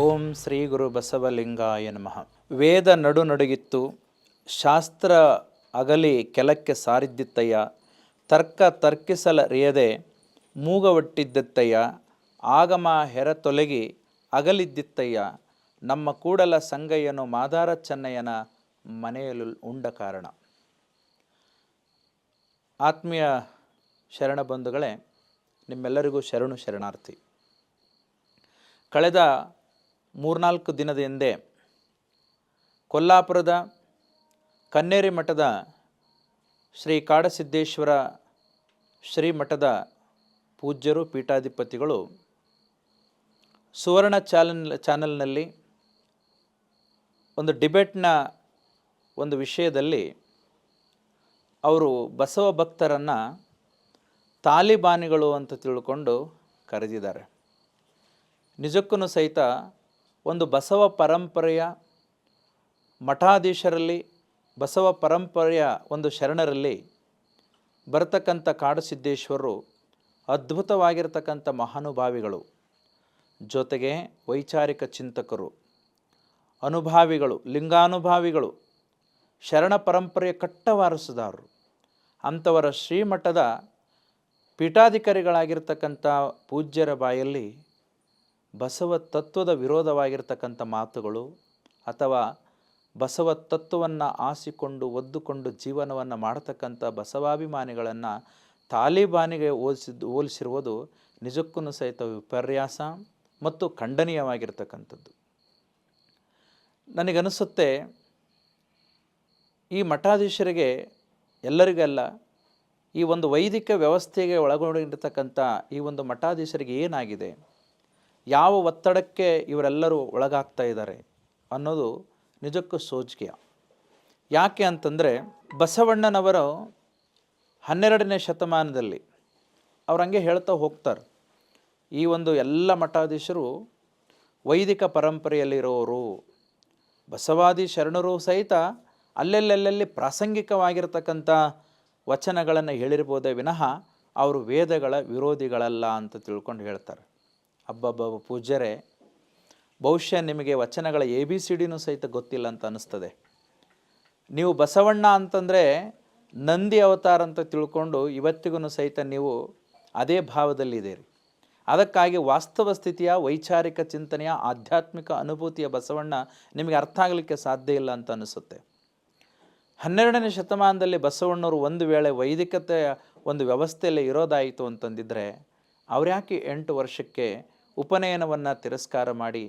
ಓಂ ಶ್ರೀ ಗುರು ಬಸವಲಿಂಗಾಯ ನಮಃ. ವೇದ ನಡು ನಡುಗಿತ್ತು, ಶಾಸ್ತ್ರ ಅಗಲಿ ಕೆಲಕ್ಕೆ ಸಾರಿದ್ದಿತ್ತಯ್ಯ, ತರ್ಕ ತರ್ಕಿಸಲರಿಯದೆ ಮೂಗವಟ್ಟಿದ್ದತ್ತಯ್ಯ, ಆಗಮ ಹೆರ ತೊಲಗಿ ಅಗಲಿದ್ದಿತ್ತಯ್ಯ, ನಮ್ಮ ಕೂಡಲ ಸಂಗಯ್ಯನು ಮಾದಾರ ಚೆನ್ನಯ್ಯನ ಮನೆಯಲ್ಲಿ ಉಂಡ ಕಾರಣ. ಆತ್ಮೀಯ ಶರಣ ಬಂಧುಗಳೇ, ನಿಮ್ಮೆಲ್ಲರಿಗೂ ಶರಣು ಶರಣಾರ್ಥಿ. ಕಳೆದ ಮೂರ್ನಾಲ್ಕು ದಿನದ ಹಿಂದೆ ಕೊಲ್ಲಾಪುರದ ಕನ್ನೇರಿ ಮಠದ ಶ್ರೀ ಕಾಡಸಿದ್ದೇಶ್ವರ ಶ್ರೀಮಠದ ಪೂಜ್ಯರು, ಪೀಠಾಧಿಪತಿಗಳು ಸುವರ್ಣ ಚಾನಲ್ ಚಾನಲ್ನಲ್ಲಿ ಒಂದು ಡಿಬೇಟ್ನ ಒಂದು ವಿಷಯದಲ್ಲಿ ಅವರು ಬಸವ ಭಕ್ತರನ್ನು ತಾಲಿಬಾನಿಗಳು ಅಂತ ತಿಳ್ಕೊಂಡು ಕರೆದಿದ್ದಾರೆ. ನಿಜಕ್ಕೂ ಸಹಿತ ಒಂದು ಬಸವ ಪರಂಪರೆಯ ಮಠಾಧೀಶರಲ್ಲಿ, ಬಸವ ಪರಂಪರೆಯ ಒಂದು ಶರಣರಲ್ಲಿ ಬರತಕ್ಕಂಥ ಕಾಡುಸಿದ್ದೇಶ್ವರರು ಅದ್ಭುತವಾಗಿರ್ತಕ್ಕಂಥ ಮಹಾನುಭಾವಿಗಳು. ಜೊತೆಗೆ ವೈಚಾರಿಕ ಚಿಂತಕರು, ಅನುಭಾವಿಗಳು, ಲಿಂಗಾನುಭಾವಿಗಳು, ಶರಣ ಪರಂಪರೆಯ ಕಟ್ಟವಾರಸುದಾರರು. ಅಂಥವರ ಶ್ರೀಮಠದ ಪೀಠಾಧಿಕಾರಿಗಳಾಗಿರ್ತಕ್ಕಂಥ ಪೂಜ್ಯರ ಬಾಯಲ್ಲಿ ಬಸವ ತತ್ವದ ವಿರೋಧವಾಗಿರ್ತಕ್ಕಂಥ ಮಾತುಗಳು ಅಥವಾ ಬಸವ ತತ್ವವನ್ನು ಆಸಿಕೊಂಡು ಒದ್ದುಕೊಂಡು ಜೀವನವನ್ನು ಮಾಡತಕ್ಕಂಥ ಬಸವಾಭಿಮಾನಿಗಳನ್ನು ತಾಲಿಬಾನಿಗೆ ಹೋಲಿಸಿದ್ದು ಹೋಲಿಸಿರುವುದು ನಿಜಕ್ಕೂ ಸಹಿತ ವಿಪರ್ಯಾಸ ಮತ್ತು ಖಂಡನೀಯವಾಗಿರ್ತಕ್ಕಂಥದ್ದು. ನನಗನಿಸುತ್ತೆ ಈ ಮಠಾಧೀಶರಿಗೆ ಎಲ್ಲರಿಗಲ್ಲ ಈ ಒಂದು ವೈದಿಕ ವ್ಯವಸ್ಥೆಗೆ ಒಳಗೊಂಡಿರ್ತಕ್ಕಂಥ ಈ ಒಂದು ಮಠಾಧೀಶರಿಗೆ ಏನಾಗಿದೆ? ಯಾವ ಒತ್ತಡಕ್ಕೆ ಇವರೆಲ್ಲರೂ ಒಳಗಾಗ್ತಾ ಇದ್ದಾರೆ ಅನ್ನೋದು ನಿಜಕ್ಕೂ ಸೋಜಿಗೆಯ. ಯಾಕೆ ಅಂತಂದರೆ ಬಸವಣ್ಣನವರು ಹನ್ನೆರಡನೇ ಶತಮಾನದಲ್ಲಿ ಅವ್ರು ಹಂಗೆ ಹೇಳ್ತಾ ಹೋಗ್ತಾರೆ, ಈ ಒಂದು ಎಲ್ಲ ಮಠಾಧೀಶರು ವೈದಿಕ ಪರಂಪರೆಯಲ್ಲಿರೋರು, ಬಸವಾದಿ ಶರಣರು ಸಹಿತ ಅಲ್ಲೆಲ್ಲೆಲ್ಲೆಲ್ಲಿ ಪ್ರಾಸಂಗಿಕವಾಗಿರ್ತಕ್ಕಂಥ ವಚನಗಳನ್ನು ಹೇಳಿರ್ಬೋದೇ ವಿನಃ ಅವರು ವೇದಗಳ ವಿರೋಧಿಗಳಲ್ಲ ಅಂತ ತಿಳ್ಕೊಂಡು ಹೇಳ್ತಾರೆ. ಅಬ್ಬಬ್ಬ ಪೂಜ್ಯರೇ, ಬಹುಶಃ ನಿಮಗೆ ವಚನಗಳ ಎ ಬಿ ಸಿ ಡಿನೂ ಸಹಿತ ಗೊತ್ತಿಲ್ಲ ಅಂತ ಅನ್ನಿಸ್ತದೆ. ನೀವು ಬಸವಣ್ಣ ಅಂತಂದರೆ ನಂದಿ ಅವತಾರ ಅಂತ ತಿಳ್ಕೊಂಡು ಇವತ್ತಿಗೂ ಸಹಿತ ನೀವು ಅದೇ ಭಾವದಲ್ಲಿದ್ದೀರಿ. ಅದಕ್ಕಾಗಿ ವಾಸ್ತವ ಸ್ಥಿತಿಯ, ವೈಚಾರಿಕ ಚಿಂತನೆಯ, ಆಧ್ಯಾತ್ಮಿಕ ಅನುಭೂತಿಯ ಬಸವಣ್ಣ ನಿಮಗೆ ಅರ್ಥ ಆಗಲಿಕ್ಕೆ ಸಾಧ್ಯ ಇಲ್ಲ ಅಂತ ಅನಿಸುತ್ತೆ ಹನ್ನೆರಡನೇ ಶತಮಾನದಲ್ಲಿ ಬಸವಣ್ಣವರು ಒಂದು ವೇಳೆ ವೈದಿಕತೆಯ ಒಂದು ವ್ಯವಸ್ಥೆಯಲ್ಲಿ ಇರೋದಾಯಿತು ಅಂತಂದಿದ್ದರೆ ಅವ್ರ್ಯಾಕೆ ಎಂಟು ವರ್ಷಕ್ಕೆ ಉಪನಯನವನ್ನು ತಿರಸ್ಕಾರ ಮಾಡಿ,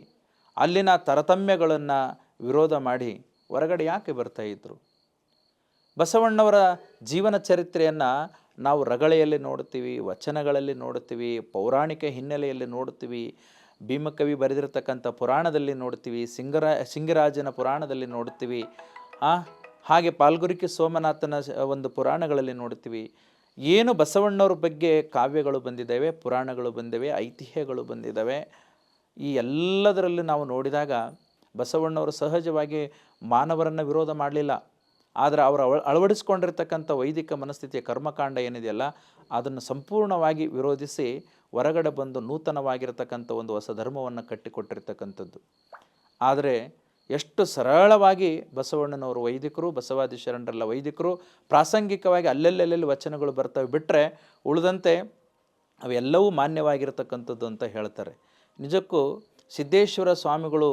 ಅಲ್ಲಿನ ತಾರತಮ್ಯಗಳನ್ನು ವಿರೋಧ ಮಾಡಿ ಹೊರಗಡೆ ಯಾಕೆ ಬರ್ತಾಯಿದ್ರು ಬಸವಣ್ಣವರ ಜೀವನ ಚರಿತ್ರೆಯನ್ನು ನಾವು ರಗಳೆಯಲ್ಲಿ ನೋಡ್ತೀವಿ ವಚನಗಳಲ್ಲಿ ನೋಡ್ತೀವಿ ಪೌರಾಣಿಕ ಹಿನ್ನೆಲೆಯಲ್ಲಿ ನೋಡ್ತೀವಿ ಭೀಮಕವಿ ಬರೆದಿರತಕ್ಕಂಥ ಪುರಾಣದಲ್ಲಿ ನೋಡ್ತೀವಿ ಸಿಂಗರ, ಸಿಂಗರಾಜನ ಪುರಾಣದಲ್ಲಿ ನೋಡ್ತೀವಿ ಹಾಗೆ ಪಾಲ್ಗುರಿಕೆ ಸೋಮನಾಥನ ಒಂದು ಪುರಾಣಗಳಲ್ಲಿ ನೋಡ್ತೀವಿ ಏನು ಬಸವಣ್ಣವ್ರ ಬಗ್ಗೆ ಕಾವ್ಯಗಳು ಬಂದಿದ್ದಾವೆ, ಪುರಾಣಗಳು ಬಂದಿವೆ, ಐತಿಹ್ಯಗಳು ಬಂದಿದ್ದಾವೆ, ಈ ಎಲ್ಲದರಲ್ಲಿ ನಾವು ನೋಡಿದಾಗ ಬಸವಣ್ಣವರು ಸಹಜವಾಗಿ ಮಾನವರನ್ನು ವಿರೋಧ ಮಾಡಲಿಲ್ಲ. ಆದರೆ ಅವರು ಅಳ, ಅಳವಡಿಸ್ಕೊಂಡಿರ್ತಕ್ಕಂಥ ವೈದಿಕ ಮನಸ್ಥಿತಿಯ ಕರ್ಮಕಾಂಡ ಏನಿದೆಯಲ್ಲ, ಅದನ್ನು ಸಂಪೂರ್ಣವಾಗಿ ವಿರೋಧಿಸಿ ಹೊರಗಡೆ ಬಂದು ನೂತನವಾಗಿರ್ತಕ್ಕಂಥ ಒಂದು ಹೊಸ ಧರ್ಮವನ್ನು ಕಟ್ಟಿಕೊಟ್ಟಿರ್ತಕ್ಕಂಥದ್ದು. ಆದರೆ ಎಷ್ಟು ಸರಳವಾಗಿ ಬಸವಣ್ಣನವರು ವೈದಿಕರು ಬಸವಾದಿ ಶರಣರೆಲ್ಲ ವೈದಿಕರು ಪ್ರಾಸಂಗಿಕವಾಗಿ ಅಲ್ಲೆಲ್ಲೆಲ್ಲೆಲ್ಲಿ ವಚನಗಳು ಬರ್ತವೆ ಬಿಟ್ಟರೆ ಉಳಿದಂತೆ ಅವೆಲ್ಲವೂ ಮಾನ್ಯವಾಗಿರತಕ್ಕಂಥದ್ದು ಅಂತ ಹೇಳ್ತಾರೆ. ನಿಜಕ್ಕೂ ಸಿದ್ದೇಶ್ವರ ಸ್ವಾಮಿಗಳು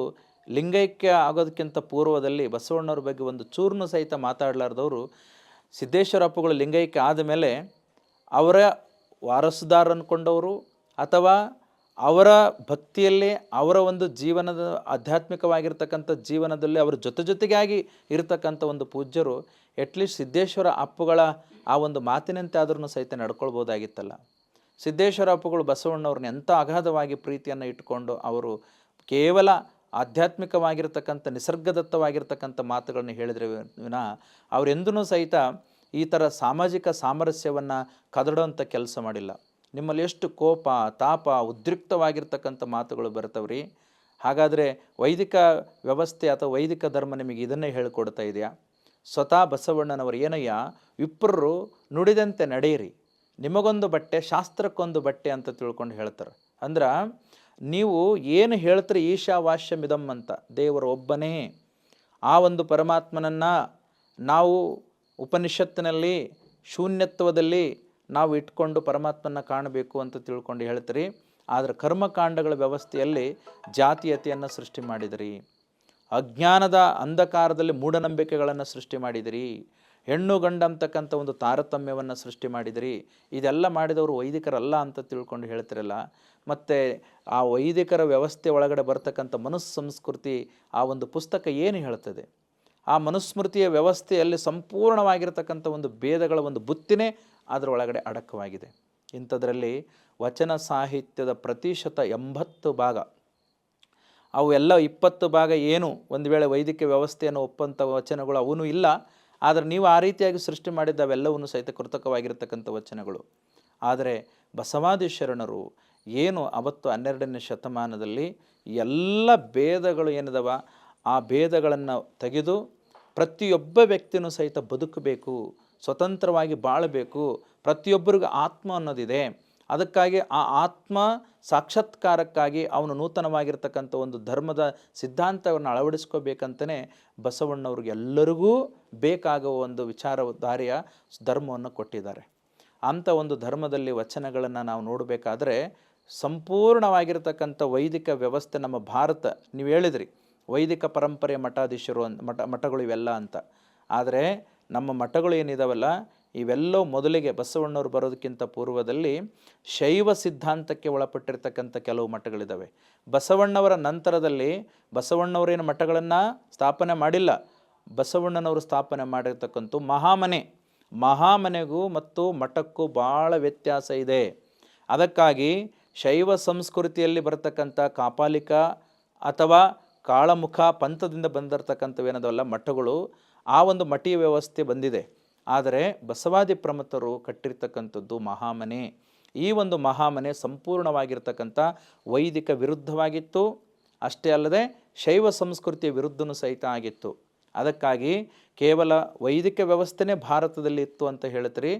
ಲಿಂಗೈಕ್ಯ ಆಗೋದಕ್ಕಿಂತ ಪೂರ್ವದಲ್ಲಿ ಬಸವಣ್ಣವ್ರ ಬಗ್ಗೆ ಒಂದು ಚೂರ್ನು ಸಹಿತ ಮಾತಾಡಲಾರ್ದವರು ಸಿದ್ದೇಶ್ವರಪ್ಪಗಳು ಲಿಂಗೈಕ್ಯ ಆದಮೇಲೆ ಅವರ ವಾರಸುದಾರ ಅಂದ್ಕೊಂಡವರು ಅಥವಾ ಅವರ ಭಕ್ತಿಯಲ್ಲಿ, ಅವರ ಒಂದು ಜೀವನದ ಆಧ್ಯಾತ್ಮಿಕವಾಗಿರ್ತಕ್ಕಂಥ ಜೀವನದಲ್ಲಿ ಅವರ ಜೊತೆ ಜೊತೆಗಾಗಿ ಇರತಕ್ಕಂಥ ಒಂದು ಪೂಜ್ಯರು ಎಟ್ಲೀಸ್ಟ್ ಸಿದ್ದೇಶ್ವರ ಅಪ್ಪುಗಳ ಆ ಒಂದು ಮಾತಿನಂತೆ ಆದ್ರೂ ಸಹಿತ ನಡ್ಕೊಳ್ಬೋದಾಗಿತ್ತಲ್ಲ. ಸಿದ್ದೇಶ್ವರ ಅಪ್ಪುಗಳು ಬಸವಣ್ಣವ್ರನ್ನ ಎಂಥ ಅಗಾಧವಾಗಿ ಪ್ರೀತಿಯನ್ನು ಇಟ್ಟುಕೊಂಡು ಅವರು ಕೇವಲ ಆಧ್ಯಾತ್ಮಿಕವಾಗಿರ್ತಕ್ಕಂಥ, ನಿಸರ್ಗದತ್ತವಾಗಿರ್ತಕ್ಕಂಥ ಮಾತುಗಳನ್ನು ಹೇಳಿದ್ರೆ ವಿನ ಅವರೆಂದೂ ಸಹಿತ ಈ ಥರ ಸಾಮಾಜಿಕ ಸಾಮರಸ್ಯವನ್ನು ಕದಡುವಂಥ ಕೆಲಸ ಮಾಡಿಲ್ಲ. ನಿಮ್ಮಲ್ಲಿ ಎಷ್ಟು ಕೋಪ, ತಾಪ, ಉದ್ರಿಕ್ತವಾಗಿರ್ತಕ್ಕಂಥ ಮಾತುಗಳು ಬರ್ತವ್ರಿ. ಹಾಗಾದರೆ ವೈದಿಕ ವ್ಯವಸ್ಥೆ ಅಥವಾ ವೈದಿಕ ಧರ್ಮ ನಿಮಗೆ ಇದನ್ನೇ ಹೇಳಿಕೊಡ್ತಾ ಇದೆಯಾ. ಸ್ವತಃ ಬಸವಣ್ಣನವರು ಏನಯ್ಯ, ವಿಪ್ರರು ನುಡಿದಂತೆ ನಡೆಯಿರಿ. ನಿಮಗೊಂದು ಬಟ್ಟೆ, ಶಾಸ್ತ್ರಕ್ಕೊಂದು ಬಟ್ಟೆ ಅಂತ ತಿಳ್ಕೊಂಡು ಹೇಳ್ತಾರೆ. ಅಂದ್ರೆ ನೀವು ಏನು ಹೇಳ್ತೀರಿ ಈಶಾವಾಸ್ಯಮಿದಂ ಅಂತ, ದೇವರು ಒಬ್ಬನೇ. ಆ ಒಂದು ಪರಮಾತ್ಮನನ್ನು ನಾವು ಉಪನಿಷತ್ತಿನಲ್ಲಿ ಶೂನ್ಯತ್ವದಲ್ಲಿ ನಾವು ಇಟ್ಕೊಂಡು ಪರಮಾತ್ಮನ ಕಾಣಬೇಕು ಅಂತ ತಿಳ್ಕೊಂಡು ಹೇಳ್ತೀರಿ. ಆದರೆ ಕರ್ಮಕಾಂಡಗಳ ವ್ಯವಸ್ಥೆಯಲ್ಲಿ ಜಾತೀಯತೆಯನ್ನು ಸೃಷ್ಟಿ ಮಾಡಿದಿರಿ. ಅಜ್ಞಾನದ ಅಂಧಕಾರದಲ್ಲಿ ಮೂಢನಂಬಿಕೆಗಳನ್ನು ಸೃಷ್ಟಿ ಮಾಡಿದಿರಿ. ಹೆಣ್ಣು ಗಂಡ ಅಂತಕ್ಕಂಥ ಒಂದು ತಾರತಮ್ಯವನ್ನು ಸೃಷ್ಟಿ ಮಾಡಿದಿರಿ. ಇದೆಲ್ಲ ಮಾಡಿದವರು ವೈದಿಕರಲ್ಲ ಅಂತ ತಿಳ್ಕೊಂಡು ಹೇಳ್ತಿರಲ್ಲ. ಮತ್ತು ಆ ವೈದಿಕರ ವ್ಯವಸ್ಥೆ ಒಳಗಡೆ ಬರ್ತಕ್ಕಂಥ ಮನುಸ್ಸಂಸ್ಕೃತಿ ಸಂಸ್ಕೃತಿ ಆ ಒಂದು ಪುಸ್ತಕ ಏನು ಹೇಳ್ತದೆ? ಆ ಮನುಸ್ಮೃತಿಯ ವ್ಯವಸ್ಥೆಯಲ್ಲಿ ಸಂಪೂರ್ಣವಾಗಿರತಕ್ಕಂಥ ಒಂದು ಭೇದಗಳ ಒಂದು ಬುತ್ತಿನೇ ಅದರ ಒಳಗಡೆ ಅಡಕವಾಗಿದೆ. ಇಂಥದ್ರಲ್ಲಿ ವಚನ ಸಾಹಿತ್ಯದ ಪ್ರತಿಶತ ಎಂಬತ್ತು ಭಾಗ. ಅವು ಎಲ್ಲ ಇಪ್ಪತ್ತು ಭಾಗ ಏನು? ಒಂದು ವೇಳೆ ವೈದಿಕ ವ್ಯವಸ್ಥೆಯನ್ನು ಒಪ್ಪಂಥ ವಚನಗಳು ಅವನು ಇಲ್ಲ, ಆದರೆ ನೀವು ಆ ರೀತಿಯಾಗಿ ಸೃಷ್ಟಿ ಮಾಡಿದ್ದ ಅವೆಲ್ಲವನ್ನು ಸಹಿತ ಕೃತಕವಾಗಿರ್ತಕ್ಕಂಥ ವಚನಗಳು. ಆದರೆ ಬಸವಾದಿ ಶರಣರು ಏನು ಅವತ್ತು ಹನ್ನೆರಡನೇ ಶತಮಾನದಲ್ಲಿ ಎಲ್ಲ ಭೇದಗಳು ಏನಿದವ? ಆ ಭೇದಗಳನ್ನು ತೆಗೆದು ಪ್ರತಿಯೊಬ್ಬ ವ್ಯಕ್ತಿನೂ ಸಹಿತ ಬದುಕಬೇಕು, ಸ್ವತಂತ್ರವಾಗಿ ಬಾಳಬೇಕು, ಪ್ರತಿಯೊಬ್ಬರಿಗೂ ಆತ್ಮ ಅನ್ನೋದಿದೆ. ಅದಕ್ಕಾಗಿ ಆ ಆತ್ಮ ಸಾಕ್ಷಾತ್ಕಾರಕ್ಕಾಗಿ ಅವನು ನೂತನವಾಗಿರ್ತಕ್ಕಂಥ ಒಂದು ಧರ್ಮದ ಸಿದ್ಧಾಂತವನ್ನು ಅಳವಡಿಸ್ಕೋಬೇಕಂತಲೇ ಬಸವಣ್ಣವ್ರಿಗೆ ಎಲ್ಲರಿಗೂ ಬೇಕಾಗುವ ಒಂದು ವಿಚಾರ ದಾರಿಯ ಧರ್ಮವನ್ನು ಕೊಟ್ಟಿದ್ದಾರೆ. ಅಂಥ ಒಂದು ಧರ್ಮದಲ್ಲಿ ವಚನಗಳನ್ನು ನಾವು ನೋಡಬೇಕಾದ್ರೆ ಸಂಪೂರ್ಣವಾಗಿರ್ತಕ್ಕಂಥ ವೈದಿಕ ವ್ಯವಸ್ಥೆ ನಮ್ಮ ಭಾರತ, ನೀವು ಹೇಳಿದ್ರಿ. ವೈದಿಕ ಪರಂಪರೆಯ ಮಠಾಧೀಶರು ಅಂತ ಮಠ, ಮಠಗಳು ಇವೆಲ್ಲ ಅಂತ. ಆದರೆ ನಮ್ಮ ಮಠಗಳು ಏನಿದಾವಲ್ಲ ಇವೆಲ್ಲವೂ ಮೊದಲಿಗೆ ಬಸವಣ್ಣವ್ರು ಬರೋದಕ್ಕಿಂತ ಪೂರ್ವದಲ್ಲಿ ಶೈವ ಸಿದ್ಧಾಂತಕ್ಕೆ ಒಳಪಟ್ಟಿರ್ತಕ್ಕಂಥ ಕೆಲವು ಮಠಗಳಿದ್ದಾವೆ ಬಸವಣ್ಣವರ ನಂತರದಲ್ಲಿ ಬಸವಣ್ಣವರೇನು ಮಠಗಳನ್ನು ಸ್ಥಾಪನೆ ಮಾಡಿಲ್ಲ. ಬಸವಣ್ಣನವರು ಸ್ಥಾಪನೆ ಮಾಡಿರ್ತಕ್ಕಂಥ ಮಹಾಮನೆ. ಮಹಾಮನೆಗೂ ಮತ್ತು ಮಠಕ್ಕೂ ಭಾಳ ವ್ಯತ್ಯಾಸ ಇದೆ. ಅದಕ್ಕಾಗಿ ಶೈವ ಸಂಸ್ಕೃತಿಯಲ್ಲಿ ಬರತಕ್ಕಂಥ ಕಾಪಾಲಿಕ ಅಥವಾ ಕಾಳಮುಖ ಪಂಥದಿಂದ ಬಂದಿರತಕ್ಕಂಥವೇನದವಲ್ಲ ಮಠಗಳು, ಆ ಒಂದು ಮಠೀಯ ವ್ಯವಸ್ಥೆ ಬಂದಿದೆ. ಆದರೆ ಬಸವಾದಿ ಪ್ರಮತರು ಕಟ್ಟಿರ್ತಕ್ಕಂಥದ್ದು ಮಹಾಮನೆ. ಈ ಒಂದು ಮಹಾಮನೆ ಸಂಪೂರ್ಣವಾಗಿರ್ತಕ್ಕಂಥ ವೈದಿಕ ವಿರುದ್ಧವಾಗಿತ್ತು. ಅಷ್ಟೇ ಅಲ್ಲದೆ ಶೈವ ಸಂಸ್ಕೃತಿಯ ವಿರುದ್ಧನೂ ಸಹಿತ ಆಗಿತ್ತು. ಅದಕ್ಕಾಗಿ ಕೇವಲ ವೈದಿಕ ವ್ಯವಸ್ಥೆನೇ ಭಾರತದಲ್ಲಿ ಇತ್ತು ಅಂತ ಹೇಳ್ತೀರಿ.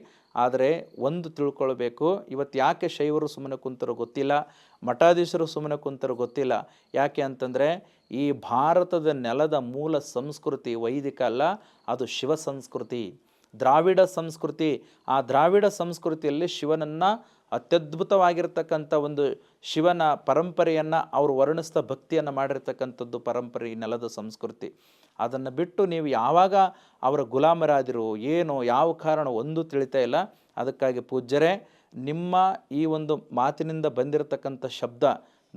ಆದರೆ ಒಂದು ತಿಳ್ಕೊಳ್ಬೇಕು, ಇವತ್ತು ಯಾಕೆ ಶೈವರು ಸುಮ್ಮನೆ ಕುಂತರು ಗೊತ್ತಿಲ್ಲ, ಮಠಾಧೀಶರು ಸುಮ್ಮನೆ ಕುಂತರು ಗೊತ್ತಿಲ್ಲ. ಯಾಕೆ ಅಂತಂದರೆ ಈ ಭಾರತದ ನೆಲದ ಮೂಲ ಸಂಸ್ಕೃತಿ ವೈದಿಕ ಅಲ್ಲ, ಅದು ಶಿವ ಸಂಸ್ಕೃತಿ. ದ್ರಾವಿಡ ಸಂಸ್ಕೃತಿ, ಆ ದ್ರಾವಿಡ ಸಂಸ್ಕೃತಿಯಲ್ಲಿ ಶಿವನನ್ನು ಅತ್ಯದ್ಭುತವಾಗಿರ್ತಕ್ಕಂಥ ಒಂದು ಶಿವನ ಪರಂಪರೆಯನ್ನು ಅವರು ವರ್ಣಿಸ್ತಾ ಭಕ್ತಿಯನ್ನು ಮಾಡಿರ್ತಕ್ಕಂಥದ್ದು ಪರಂಪರೆ ನೆಲದ ಸಂಸ್ಕೃತಿ. ಅದನ್ನು ಬಿಟ್ಟು ನೀವು ಯಾವಾಗ ಅವರ ಗುಲಾಮರಾದಿರು, ಏನು, ಯಾವ ಕಾರಣ ಒಂದು ತಿಳಿತಾ ಇಲ್ಲ. ಅದಕ್ಕಾಗಿ ಪೂಜ್ಯರೇ, ನಿಮ್ಮ ಈ ಒಂದು ಮಾತಿನಿಂದ ಬಂದಿರತಕ್ಕಂಥ ಶಬ್ದ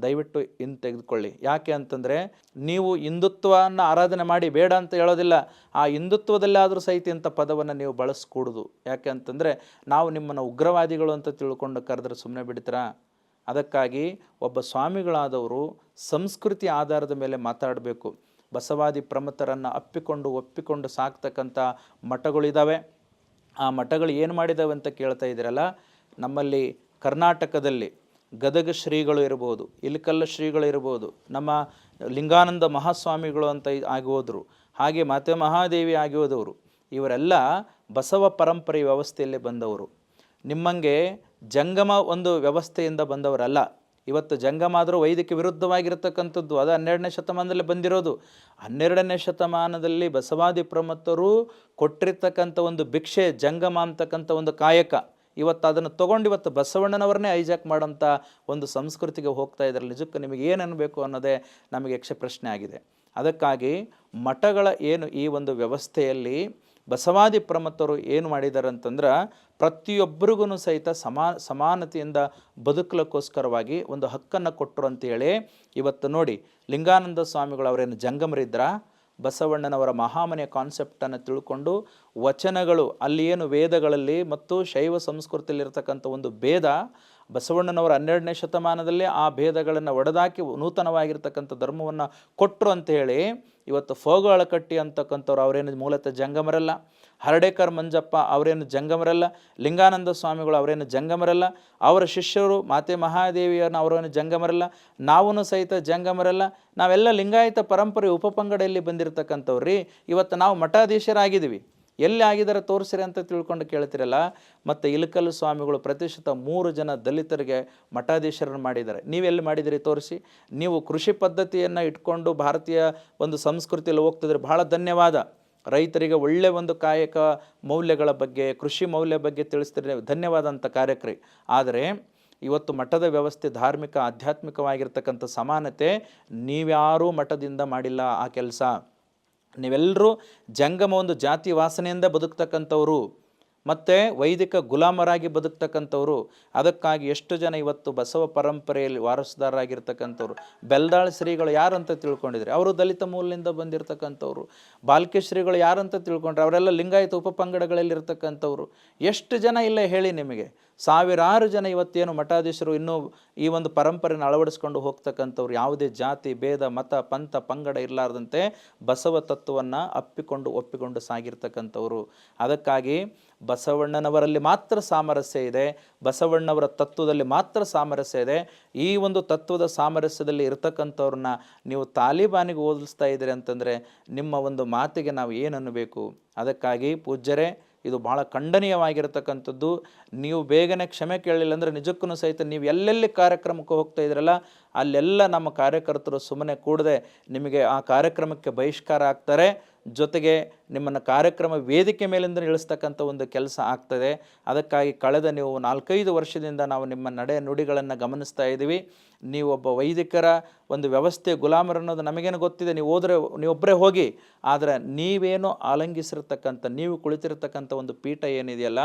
ದಯವಿಟ್ಟು ಇನ್ನು ತೆಗೆದುಕೊಳ್ಳಿ. ಯಾಕೆ ಅಂತಂದರೆ ನೀವು ಹಿಂದುತ್ವವನ್ನು ಆರಾಧನೆ ಮಾಡಿ ಬೇಡ ಅಂತ ಹೇಳೋದಿಲ್ಲ. ಆ ಹಿಂದುತ್ವದಲ್ಲಾದರೂ ಸಹಿತ ಇಂಥ ಪದವನ್ನು ನೀವು ಬಳಸ್ಕೂಡುದು. ಯಾಕೆ ಅಂತಂದರೆ ನಾವು ನಿಮ್ಮನ್ನು ಉಗ್ರವಾದಿಗಳು ಅಂತ ತಿಳ್ಕೊಂಡು ಕರೆದ್ರೆ ಸುಮ್ಮನೆ ಬಿಡ್ತೀರಾ? ಅದಕ್ಕಾಗಿ ಒಬ್ಬ ಸ್ವಾಮಿಗಳಾದವರು ಸಂಸ್ಕೃತಿ ಆಧಾರದ ಮೇಲೆ ಮಾತಾಡಬೇಕು. ಬಸವಾದಿ ಪ್ರಮುಖರನ್ನು ಅಪ್ಪಿಕೊಂಡು ಒಪ್ಪಿಕೊಂಡು ಸಾಕ್ತಕ್ಕಂಥ ಮಠಗಳಿದ್ದಾವೆ ಆ ಮಠಗಳು ಏನು ಮಾಡಿದಾವೆ ಅಂತ ಕೇಳ್ತಾ ಇದ್ದೀರಲ್ಲ? ನಮ್ಮಲ್ಲಿ ಕರ್ನಾಟಕದಲ್ಲಿ ಗದಗ ಶ್ರೀಗಳು ಇರ್ಬೋದು, ಇಲ್ಕಲ್ಲ ಶ್ರೀಗಳು ಇರ್ಬೋದು, ನಮ್ಮ ಲಿಂಗಾನಂದ ಮಹಾಸ್ವಾಮಿಗಳು ಅಂತ ಆಗೋದ್ರು, ಹಾಗೆ ಮಾತೆ ಮಹಾದೇವಿ ಆಗಿ ಹೋದವರು ಇವರೆಲ್ಲ ಬಸವ ಪರಂಪರೆ ವ್ಯವಸ್ಥೆಯಲ್ಲಿ ಬಂದವರು. ನಿಮ್ಮಂಗೆ ಜಂಗಮ ಒಂದು ವ್ಯವಸ್ಥೆಯಿಂದ ಬಂದವರಲ್ಲ. ಇವತ್ತು ಜಂಗಮ ಆದರೂ ವೈದಿಕ ವಿರುದ್ಧವಾಗಿರತಕ್ಕಂಥದ್ದು, ಅದು ಹನ್ನೆರಡನೇ ಶತಮಾನದಲ್ಲಿ ಬಂದಿರೋದು. ಹನ್ನೆರಡನೇ ಶತಮಾನದಲ್ಲಿ ಬಸವಾದಿ ಪ್ರಮತ್ತರು ಕೊಟ್ಟಿರ್ತಕ್ಕಂಥ ಒಂದು ಭಿಕ್ಷೆ, ಜಂಗಮ ಅಂತಕ್ಕಂಥ ಒಂದು ಕಾಯಕ. ಇವತ್ತು ಅದನ್ನು ತೊಗೊಂಡು ಇವತ್ತು ಬಸವಣ್ಣನವರನ್ನೇ ಐಜಾಕ್ ಮಾಡೋಂಥ ಒಂದು ಸಂಸ್ಕೃತಿಗೆ ಹೋಗ್ತಾ ಇದ್ದಾರೆ. ನಿಜಕ್ಕೂ ನಿಮಗೆ ಏನು ಅನ್ನಬೇಕು ಅನ್ನೋದೇ ನಮಗೆ ಯಕ್ಷ ಪ್ರಶ್ನೆ ಆಗಿದೆ. ಅದಕ್ಕಾಗಿ ಮಠಗಳ ಏನು ಈ ಒಂದು ವ್ಯವಸ್ಥೆಯಲ್ಲಿ ಬಸವಾದಿ ಪ್ರಮತ್ತರು ಏನು ಮಾಡಿದ್ದಾರೆ ಅಂತಂದ್ರೆ ಪ್ರತಿಯೊಬ್ಬರಿಗೂ ಸಹಿತ ಸಮಾ ಸಮಾನತೆಯಿಂದ ಬದುಕಲಕ್ಕೋಸ್ಕರವಾಗಿ ಒಂದು ಹಕ್ಕನ್ನು ಕೊಟ್ಟರು ಅಂತೇಳಿ ಇವತ್ತು ನೋಡಿ ಲಿಂಗಾನಂದ ಸ್ವಾಮಿಗಳು ಅವರೇನು ಜಂಗಮರಿದ್ರ? ಬಸವಣ್ಣನವರ ಮಹಾಮನೆಯ ಕಾನ್ಸೆಪ್ಟನ್ನು ತಿಳ್ಕೊಂಡು ವಚನಗಳು ಅಲ್ಲಿ ಏನು ವೇದಗಳಲ್ಲಿ ಮತ್ತು ಶೈವ ಸಂಸ್ಕೃತಿಯಲ್ಲಿರ್ತಕ್ಕಂಥ ಒಂದು ಭೇದ, ಬಸವಣ್ಣನವರ ಹನ್ನೆರಡನೇ ಶತಮಾನದಲ್ಲಿ ಆ ಭೇದಗಳನ್ನು ಒಡೆದಾಕಿ ನೂತನವಾಗಿರ್ತಕ್ಕಂಥ ಧರ್ಮವನ್ನು ಕೊಟ್ಟರು ಅಂತ ಹೇಳಿ ಇವತ್ತು ಫೋಗು ಅಳಕಟ್ಟಿ ಅಂತಕ್ಕಂಥವ್ರು ಅವರೇನು ಮೂಲತಃ ಜಂಗಮರಲ್ಲ. ಹರಡೇಕರ್ ಮಂಜಪ್ಪ ಅವರೇನು ಜಂಗಮರಲ್ಲ, ಲಿಂಗಾನಂದ ಸ್ವಾಮಿಗಳು ಅವರೇನು ಜಂಗಮರಲ್ಲ, ಅವರ ಶಿಷ್ಯರು ಮಾತೆ ಮಹಾದೇವಿಯನ್ನು ಅವರೇನು ಜಂಗಮರಲ್ಲ ನಾವೂ ಸಹಿತ ಜಂಗಮರಲ್ಲ, ನಾವೆಲ್ಲ ಲಿಂಗಾಯತ ಪರಂಪರೆ ಉಪಪಂಗಡೆಯಲ್ಲಿ ಬಂದಿರತಕ್ಕಂಥವ್ರಿ, ಇವತ್ತು ನಾವು ಮಠಾಧೀಶರಾಗಿದ್ದೀವಿ. ಎಲ್ಲಿ ಆಗಿದ್ದಾರೆ ತೋರಿಸಿರಿ ಅಂತ ತಿಳ್ಕೊಂಡು ಕೇಳ್ತಿರಲ್ಲ, ಮತ್ತು ಇಲಕಲ್ಲು ಸ್ವಾಮಿಗಳು ಪ್ರತಿಶತ ಮೂರು ಜನ ದಲಿತರಿಗೆ ಮಠಾಧೀಶರನ್ನು ಮಾಡಿದ್ದಾರೆ. ನೀವೆಲ್ಲಿ ಮಾಡಿದಿರಿ ತೋರಿಸಿ. ನೀವು ಕೃಷಿ ಪದ್ಧತಿಯನ್ನು ಇಟ್ಕೊಂಡು ಭಾರತೀಯ ಒಂದು ಸಂಸ್ಕೃತಿಯಲ್ಲಿ ಹೋಗ್ತಿದ್ರೆ ಬಹಳ ಧನ್ಯವಾದ. ರೈತರಿಗೆ ಒಳ್ಳೆ ಒಂದು ಕಾಯಕ ಮೌಲ್ಯಗಳ ಬಗ್ಗೆ, ಕೃಷಿ ಮೌಲ್ಯ ಬಗ್ಗೆ ತಿಳಿಸ್ತೀರಿ ಧನ್ಯವಾದಂಥ ಕಾರ್ಯಕ್ರಿ ಆದರೆ ಇವತ್ತು ಮಠದ ವ್ಯವಸ್ಥೆ ಧಾರ್ಮಿಕ, ಆಧ್ಯಾತ್ಮಿಕವಾಗಿರ್ತಕ್ಕಂಥ ಸಮಾನತೆ ನೀವ್ಯಾರೂ ಮಠದಿಂದ ಮಾಡಿಲ್ಲ ಆ ಕೆಲಸ. ನೀವೆಲ್ಲರೂ ಜಂಗಮ ಒಂದು ಜಾತಿ ವಾಸನೆಯಿಂದ ಬದುಕ್ತಕ್ಕಂಥವ್ರು. ಮತ್ತು ವೈದಿಕ ಗುಲಾಮರಾಗಿ ಬದುಕ್ತಕ್ಕಂಥವ್ರು, ಅದಕ್ಕಾಗಿ ಎಷ್ಟು ಜನ ಇವತ್ತು ಬಸವ ಪರಂಪರೆಯಲ್ಲಿ ವಾರಸುದಾರರಾಗಿರ್ತಕ್ಕಂಥವ್ರು, ಬೆಲ್ದಾಳ ಶ್ರೀಗಳು ಯಾರಂತ ತಿಳ್ಕೊಂಡಿದ್ರೆ? ಅವರು ದಲಿತ ಮೂಲದಿಂದ ಬಂದಿರತಕ್ಕಂಥವ್ರು, ಬಾಲ್ಕಿ ಶ್ರೀಗಳು ಯಾರಂತ ತಿಳ್ಕೊಂಡ್ರೆ? ಅವರೆಲ್ಲ ಲಿಂಗಾಯತ ಉಪಪಂಗಡಗಳಲ್ಲಿ ಇರ್ತಕ್ಕಂಥವ್ರು ಎಷ್ಟು ಜನ ಇಲ್ಲ ಹೇಳಿ ನಿಮಗೆ? ಸಾವಿರಾರು ಜನ ಇವತ್ತೇನು ಮಠಾಧೀಶರು ಇನ್ನೂ ಈ ಒಂದು ಪರಂಪರೆಯನ್ನು ಅಳವಡಿಸ್ಕೊಂಡು ಹೋಗ್ತಕ್ಕಂಥವ್ರು. ಯಾವುದೇ ಜಾತಿ, ಭೇದ, ಮತ, ಪಂಥ, ಪಂಗಡ ಇರಲಾರ್ದಂತೆ ಬಸವ ತತ್ವವನ್ನು ಅಪ್ಪಿಕೊಂಡು ಒಪ್ಪಿಕೊಂಡು ಸಾಗಿರ್ತಕ್ಕಂಥವ್ರು. ಅದಕ್ಕಾಗಿ ಬಸವಣ್ಣನವರಲ್ಲಿ ಮಾತ್ರ ಸಾಮರಸ್ಯ ಇದೆ, ಬಸವಣ್ಣವರ ತತ್ವದಲ್ಲಿ ಮಾತ್ರ ಸಾಮರಸ್ಯ ಇದೆ. ಈ ಒಂದು ತತ್ವದ ಸಾಮರಸ್ಯದಲ್ಲಿ ಇರತಕ್ಕಂಥವ್ರನ್ನ ನೀವು ತಾಲಿಬಾನಿಗೆ ಓದಿಸ್ತಾ ಇದ್ದೀರಿ ಅಂತಂದರೆ ನಿಮ್ಮ ಒಂದು ಮಾತಿಗೆ ನಾವು ಏನು ಅನ್ನಬೇಕು? ಅದಕ್ಕಾಗಿ ಪೂಜ್ಯರೇ, ಇದು ಭಾಳ ಖಂಡನೀಯವಾಗಿರತಕ್ಕಂಥದ್ದು. ನೀವು ಬೇಗನೆ ಕ್ಷಮೆ ಕೇಳಲಿಲ್ಲ ಅಂದರೆ ನಿಜಕ್ಕೂ ಸಹಿತ ನೀವು ಎಲ್ಲೆಲ್ಲಿ ಕಾರ್ಯಕ್ರಮಕ್ಕೆ ಹೋಗ್ತಾ ಇದ್ರಲ್ಲ ಅಲ್ಲೆಲ್ಲ ನಮ್ಮ ಕಾರ್ಯಕರ್ತರು ಸುಮ್ಮನೆ ಕೂಡದೆ ನಿಮಗೆ ಆ ಕಾರ್ಯಕ್ರಮಕ್ಕೆ ಬಹಿಷ್ಕಾರ ಆಗ್ತಾರೆ. ಜೊತೆಗೆ ನಿಮ್ಮನ್ನು ಕಾರ್ಯಕ್ರಮ ವೇದಿಕೆ ಮೇಲಿಂದ ಇಳಿಸ್ತಕ್ಕಂಥ ಒಂದು ಕೆಲಸ ಆಗ್ತದೆ. ಅದಕ್ಕಾಗಿ ಕಳೆದ ನೀವು ನಾಲ್ಕೈದು ವರ್ಷದಿಂದ ನಾವು ನಿಮ್ಮ ನಡೆ ನುಡಿಗಳನ್ನು ಗಮನಿಸ್ತಾ ಇದ್ದೀವಿ. ನೀವು ಒಬ್ಬ ವೈದಿಕರ ಒಂದು ವ್ಯವಸ್ಥೆ ಗುಲಾಮರು ಅನ್ನೋದು ನಮಗೇನು ಗೊತ್ತಿದೆ? ನೀವು ಹೋದರೆ ನೀವೊಬ್ಬರೇ ಹೋಗಿ, ಆದರೆ ನೀವೇನು ಆಲಂಗಿಸಿರ್ತಕ್ಕಂಥ, ನೀವು ಕುಳಿತಿರ್ತಕ್ಕಂಥ ಒಂದು ಪೀಠ ಏನಿದೆಯಲ್ಲ,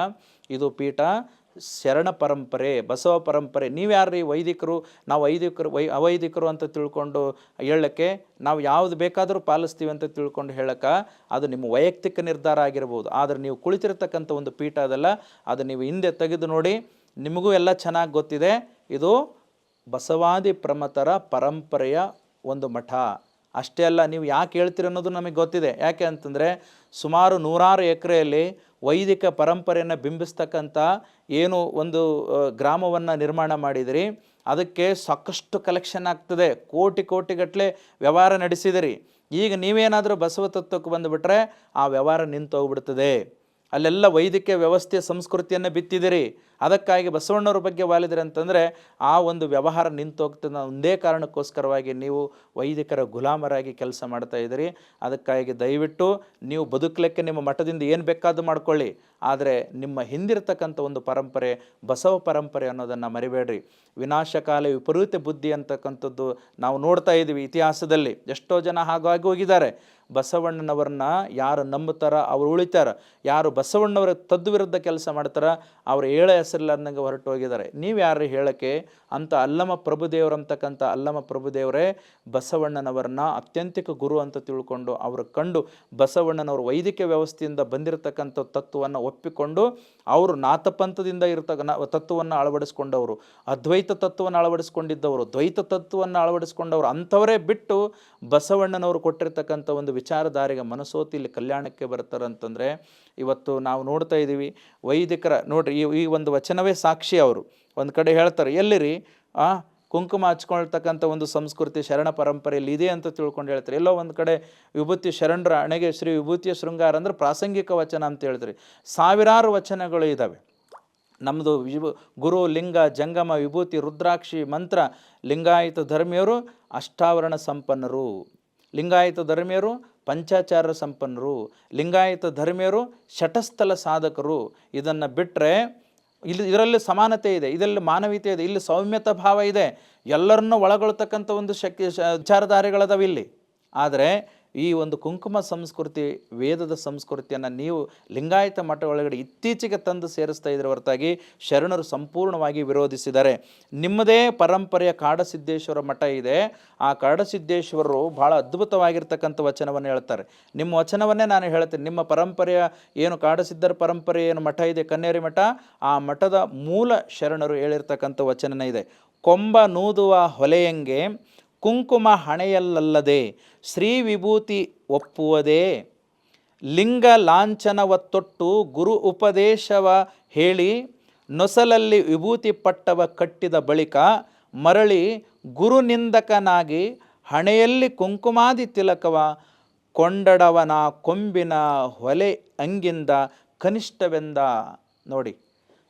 ಇದು ಪೀಠ ಶರಣ ಪರಂಪರೆ, ಬಸವ ಪರಂಪರೆ ನೀವ್ಯಾರ್ರಿ ವೈದಿಕರು, ನಾವು ವೈದಿಕರು, ವೈ ಅವೈದಿಕರು ಅಂತ ತಿಳ್ಕೊಂಡು ಹೇಳಕ್ಕೆ ನಾವು ಯಾವುದು ಬೇಕಾದರೂ ಪಾಲಿಸ್ತೀವಿ ಅಂತ ತಿಳ್ಕೊಂಡು ಹೇಳಕ್ಕೆ ಅದು ನಿಮ್ಮ ವೈಯಕ್ತಿಕ ನಿರ್ಧಾರ ಆಗಿರ್ಬೋದು. ಆದರೆ ನೀವು ಕುಳಿತಿರ್ತಕ್ಕಂಥ ಒಂದು ಪೀಠ ಅದಲ್ಲ, ಅದು ನೀವು ಹಿಂದೆ ತೆಗೆದು ನೋಡಿ, ನಿಮಗೂ ಎಲ್ಲ ಚೆನ್ನಾಗಿ ಗೊತ್ತಿದೆ. ಇದು ಬಸವಾದಿ ಪ್ರಮತರ ಪರಂಪರೆಯ ಒಂದು ಮಠ. ಅಷ್ಟೇ ಅಲ್ಲ, ನೀವು ಯಾಕೆ ಹೇಳ್ತೀರಿ ಅನ್ನೋದು ನಮಗೆ ಗೊತ್ತಿದೆ. ಯಾಕೆ ಅಂತಂದರೆ ಸುಮಾರು ನೂರಾರು ಎಕರೆಯಲ್ಲಿ ವೈದಿಕ ಪರಂಪರೆಯನ್ನು ಬಿಂಬಿಸ್ತಕ್ಕಂಥ ಏನು ಒಂದು ಗ್ರಾಮವನ್ನು ನಿರ್ಮಾಣ ಮಾಡಿದಿರಿ, ಅದಕ್ಕೆ ಸಾಕಷ್ಟು ಕಲೆಕ್ಷನ್ ಆಗ್ತದೆ. ಕೋಟಿ ಕೋಟಿಗಟ್ಟಲೆ ವ್ಯವಹಾರ ನಡೆಸಿದಿರಿ. ಈಗ ನೀವೇನಾದರೂ ಬಸವ ತತ್ವಕ್ಕೆ ಬಂದುಬಿಟ್ರೆ ಆ ವ್ಯವಹಾರ ನಿಂತು ಹೋಗ್ಬಿಡ್ತದೆ ಅಲ್ಲೆಲ್ಲ ವೈದಿಕ ವ್ಯವಸ್ಥೆ ಸಂಸ್ಕೃತಿಯನ್ನು ಬಿತ್ತಿದಿರಿ. ಅದಕ್ಕಾಗಿ ಬಸವಣ್ಣವ್ರ ಬಗ್ಗೆ ವಾಲಿದ್ರಿ ಅಂತಂದರೆ ಆ ಒಂದು ವ್ಯವಹಾರ ನಿಂತು ಹೋಗ್ತದೆ ಒಂದೇ ಕಾರಣಕ್ಕೋಸ್ಕರವಾಗಿ ನೀವು ವೈದಿಕರ ಗುಲಾಮರಾಗಿ ಕೆಲಸ ಮಾಡ್ತಾ ಇದ್ದೀರಿ. ಅದಕ್ಕಾಗಿ ದಯವಿಟ್ಟು ನೀವು ಬದುಕಲಿಕ್ಕೆ ನಿಮ್ಮ ಮಠದಿಂದ ಏನು ಬೇಕಾದ್ದು ಮಾಡ್ಕೊಳ್ಳಿ. ಆದರೆ ನಿಮ್ಮ ಹಿಂದಿರ್ತಕ್ಕಂಥ ಒಂದು ಪರಂಪರೆ, ಬಸವ ಪರಂಪರೆ ಅನ್ನೋದನ್ನು ಮರಿಬೇಡ್ರಿ. ವಿನಾಶಕಾಲ ವಿಪರೀತ ಬುದ್ಧಿ ಅಂತಕ್ಕಂಥದ್ದು ನಾವು ನೋಡ್ತಾ ಇದ್ದೀವಿ ಇತಿಹಾಸದಲ್ಲಿ. ಎಷ್ಟೋ ಜನ ಹಾಗಾಗಿ ಹೋಗಿದ್ದಾರೆ. ಬಸವಣ್ಣನವ್ರನ್ನ ಯಾರು ನಂಬುತ್ತಾರ, ಅವರು ಉಳಿತಾರ. ಯಾರು ಬಸವಣ್ಣವರ ತದ್ವಿರುದ್ಧ ಕೆಲಸ ಮಾಡ್ತಾರ, ಅವರು ಏಳ ಹೆಸರಿಲ್ಲದಂಗೆ ಹೊರಟು ಹೋಗಿದ್ದಾರೆ. ನೀವು ಯಾರು ಹೇಳೋಕ್ಕೆ? ಅಂತ ಅಲ್ಲಮ ಪ್ರಭುದೇವರು ಅಂತಕ್ಕಂಥ ಅಲ್ಲಮ ಪ್ರಭುದೇವರೇ, ಬಸವಣ್ಣನವರನ್ನ ಅತ್ಯಂತಿಕ ಗುರು ಅಂತ ತಿಳ್ಕೊಂಡು ಅವರು ಕಂಡು ಬಸವಣ್ಣನವರು ವೈದಿಕ ವ್ಯವಸ್ಥೆಯಿಂದ ಬಂದಿರತಕ್ಕಂಥ ತತ್ವವನ್ನು ಒಪ್ಪಿಕೊಂಡು ಅವರು ನಾಥಪಂಥದಿಂದ ಇರ್ತಕ್ಕ ತತ್ವವನ್ನು ಅಳವಡಿಸ್ಕೊಂಡವರು. ಅದ್ವೈತ ತತ್ವವನ್ನು ಅಳವಡಿಸ್ಕೊಂಡಿದ್ದವರು, ದ್ವೈತ ತತ್ವವನ್ನು ಅಳವಡಿಸ್ಕೊಂಡವರು ಅಂಥವರೇ ಬಿಟ್ಟು ಬಸವಣ್ಣನವರು ಕೊಟ್ಟಿರ್ತಕ್ಕಂಥ ಒಂದು ವಿಚಾರಧಾರೆಗೆ ಮನಸೋತಿ ಇಲ್ಲಿ ಕಲ್ಯಾಣಕ್ಕೆ ಬರ್ತಾರಂತಂದರೆ ಇವತ್ತು ನಾವು ನೋಡ್ತಾ ಇದ್ದೀವಿ. ವೈದಿಕರ ನೋಡ್ರಿ, ಈ ಒಂದು ವಚನವೇ ಸಾಕ್ಷಿ ಅವರು. ಒಂದು ಕಡೆ ಹೇಳ್ತಾರೆ, ಎಲ್ಲಿರಿ? ಆ, ಕುಂಕುಮ ಹಚ್ಕೊಳ್ತಕ್ಕಂಥ ಒಂದು ಸಂಸ್ಕೃತಿ ಶರಣ ಪರಂಪರೆಯಲ್ಲಿ ಇದೆ ಅಂತ ತಿಳ್ಕೊಂಡು ಹೇಳ್ತಾರೆ. ಎಲ್ಲೋ ಒಂದು ಕಡೆ ವಿಭೂತಿ ಶರಣರ ಅಣೆಗೆ ಶ್ರೀ ವಿಭೂತಿಯ ಶೃಂಗಾರ ಅಂದರೆ ಪ್ರಾಸಂಗಿಕ ವಚನ ಅಂತ ಹೇಳ್ತಾರೆ. ಸಾವಿರಾರು ವಚನಗಳು ಇದ್ದಾವೆ ನಮ್ಮದು ವಿಭು, ಗುರು, ಲಿಂಗ, ಜಂಗಮ, ವಿಭೂತಿ, ರುದ್ರಾಕ್ಷಿ, ಮಂತ್ರ, ಲಿಂಗಾಯತ ಧರ್ಮೀಯರು ಅಷ್ಟಾವರಣ ಸಂಪನ್ನರು. ಲಿಂಗಾಯತ ಧರ್ಮೀಯರು ಪಂಚಾಚಾರ ಸಂಪನ್ನರು ಲಿಂಗಾಯತ ಧರ್ಮೀಯರು, ಶಟಸ್ಥಲ ಸಾಧಕರು, ಇದನ್ನು ಬಿಟ್ಟರೆ ಇಲ್ಲಿ ಇದರಲ್ಲಿ ಸಮಾನತೆ ಇದೆ, ಇದರಲ್ಲಿ ಮಾನವೀಯತೆ ಇದೆ, ಇಲ್ಲಿ ಸೌಮ್ಯತಾ ಭಾವ ಇದೆ. ಎಲ್ಲರನ್ನೂ ಒಳಗೊಳ್ತಕ್ಕಂಥ ಒಂದು ಶಕ್ತಿ ವಿಚಾರಧಾರೆಗಳದಾವೆ ಇಲ್ಲಿ. ಆದರೆ ಈ ಒಂದು ಕುಂಕುಮ ಸಂಸ್ಕೃತಿ, ವೇದದ ಸಂಸ್ಕೃತಿಯನ್ನು ನೀವು ಲಿಂಗಾಯತ ಮಠ ಒಳಗಡೆ ಇತ್ತೀಚೆಗೆ ತಂದು ಸೇರಿಸ್ತಾ ಇದ್ರ ಹೊರತಾಗಿ ಶರಣರು ಸಂಪೂರ್ಣವಾಗಿ ವಿರೋಧಿಸಿದ್ದಾರೆ. ನಿಮ್ಮದೇ ಪರಂಪರೆಯ ಕಾಡಸಿದ್ದೇಶ್ವರ ಮಠ ಇದೆ. ಆ ಕಾಡಸಿದ್ದೇಶ್ವರರು ಬಹಳ ಅದ್ಭುತವಾಗಿರ್ತಕ್ಕಂಥ ವಚನವನ್ನು ಹೇಳ್ತಾರೆ. ನಿಮ್ಮ ವಚನವನ್ನೇ ನಾನು ಹೇಳ್ತೀನಿ. ನಿಮ್ಮ ಪರಂಪರೆಯ ಏನು ಕಾಡಸಿದ್ದರ ಪರಂಪರೆ ಏನು ಮಠ ಇದೆ, ಕನ್ನೇರಿ ಮಠ, ಆ ಮಠದ ಮೂಲ ಶರಣರು ಹೇಳಿರ್ತಕ್ಕಂಥ ವಚನನೇ ಇದೆ. ಕೊಂಬ ನೂದುವ ಹೊಲೆಯಂಗೆ ಕುಂಕುಮ ಹಣೆಯಲ್ಲಲ್ಲದೆ ಶ್ರೀ ವಿಭೂತಿ ಒಪ್ಪುವುದೇ? ಲಿಂಗ ಲಾಂಛನವ ತೊಟ್ಟು ಗುರು ಉಪದೇಶವ ಹೇಳಿ ನೊಸಲಲ್ಲಿ ವಿಭೂತಿ ಪಟ್ಟವ ಕಟ್ಟಿದ ಬಳಿಕ ಮರಳಿ ಗುರುನಿಂದಕನಾಗಿ ಹಣೆಯಲ್ಲಿ ಕುಂಕುಮಾದಿ ತಿಲಕವ ಕೊಂಡಡವನ ಕೊಂಬಿನ ಹೊಲೆ ಅಂಗಿಂದ ಕನಿಷ್ಠವೆಂದ ನೋಡಿ.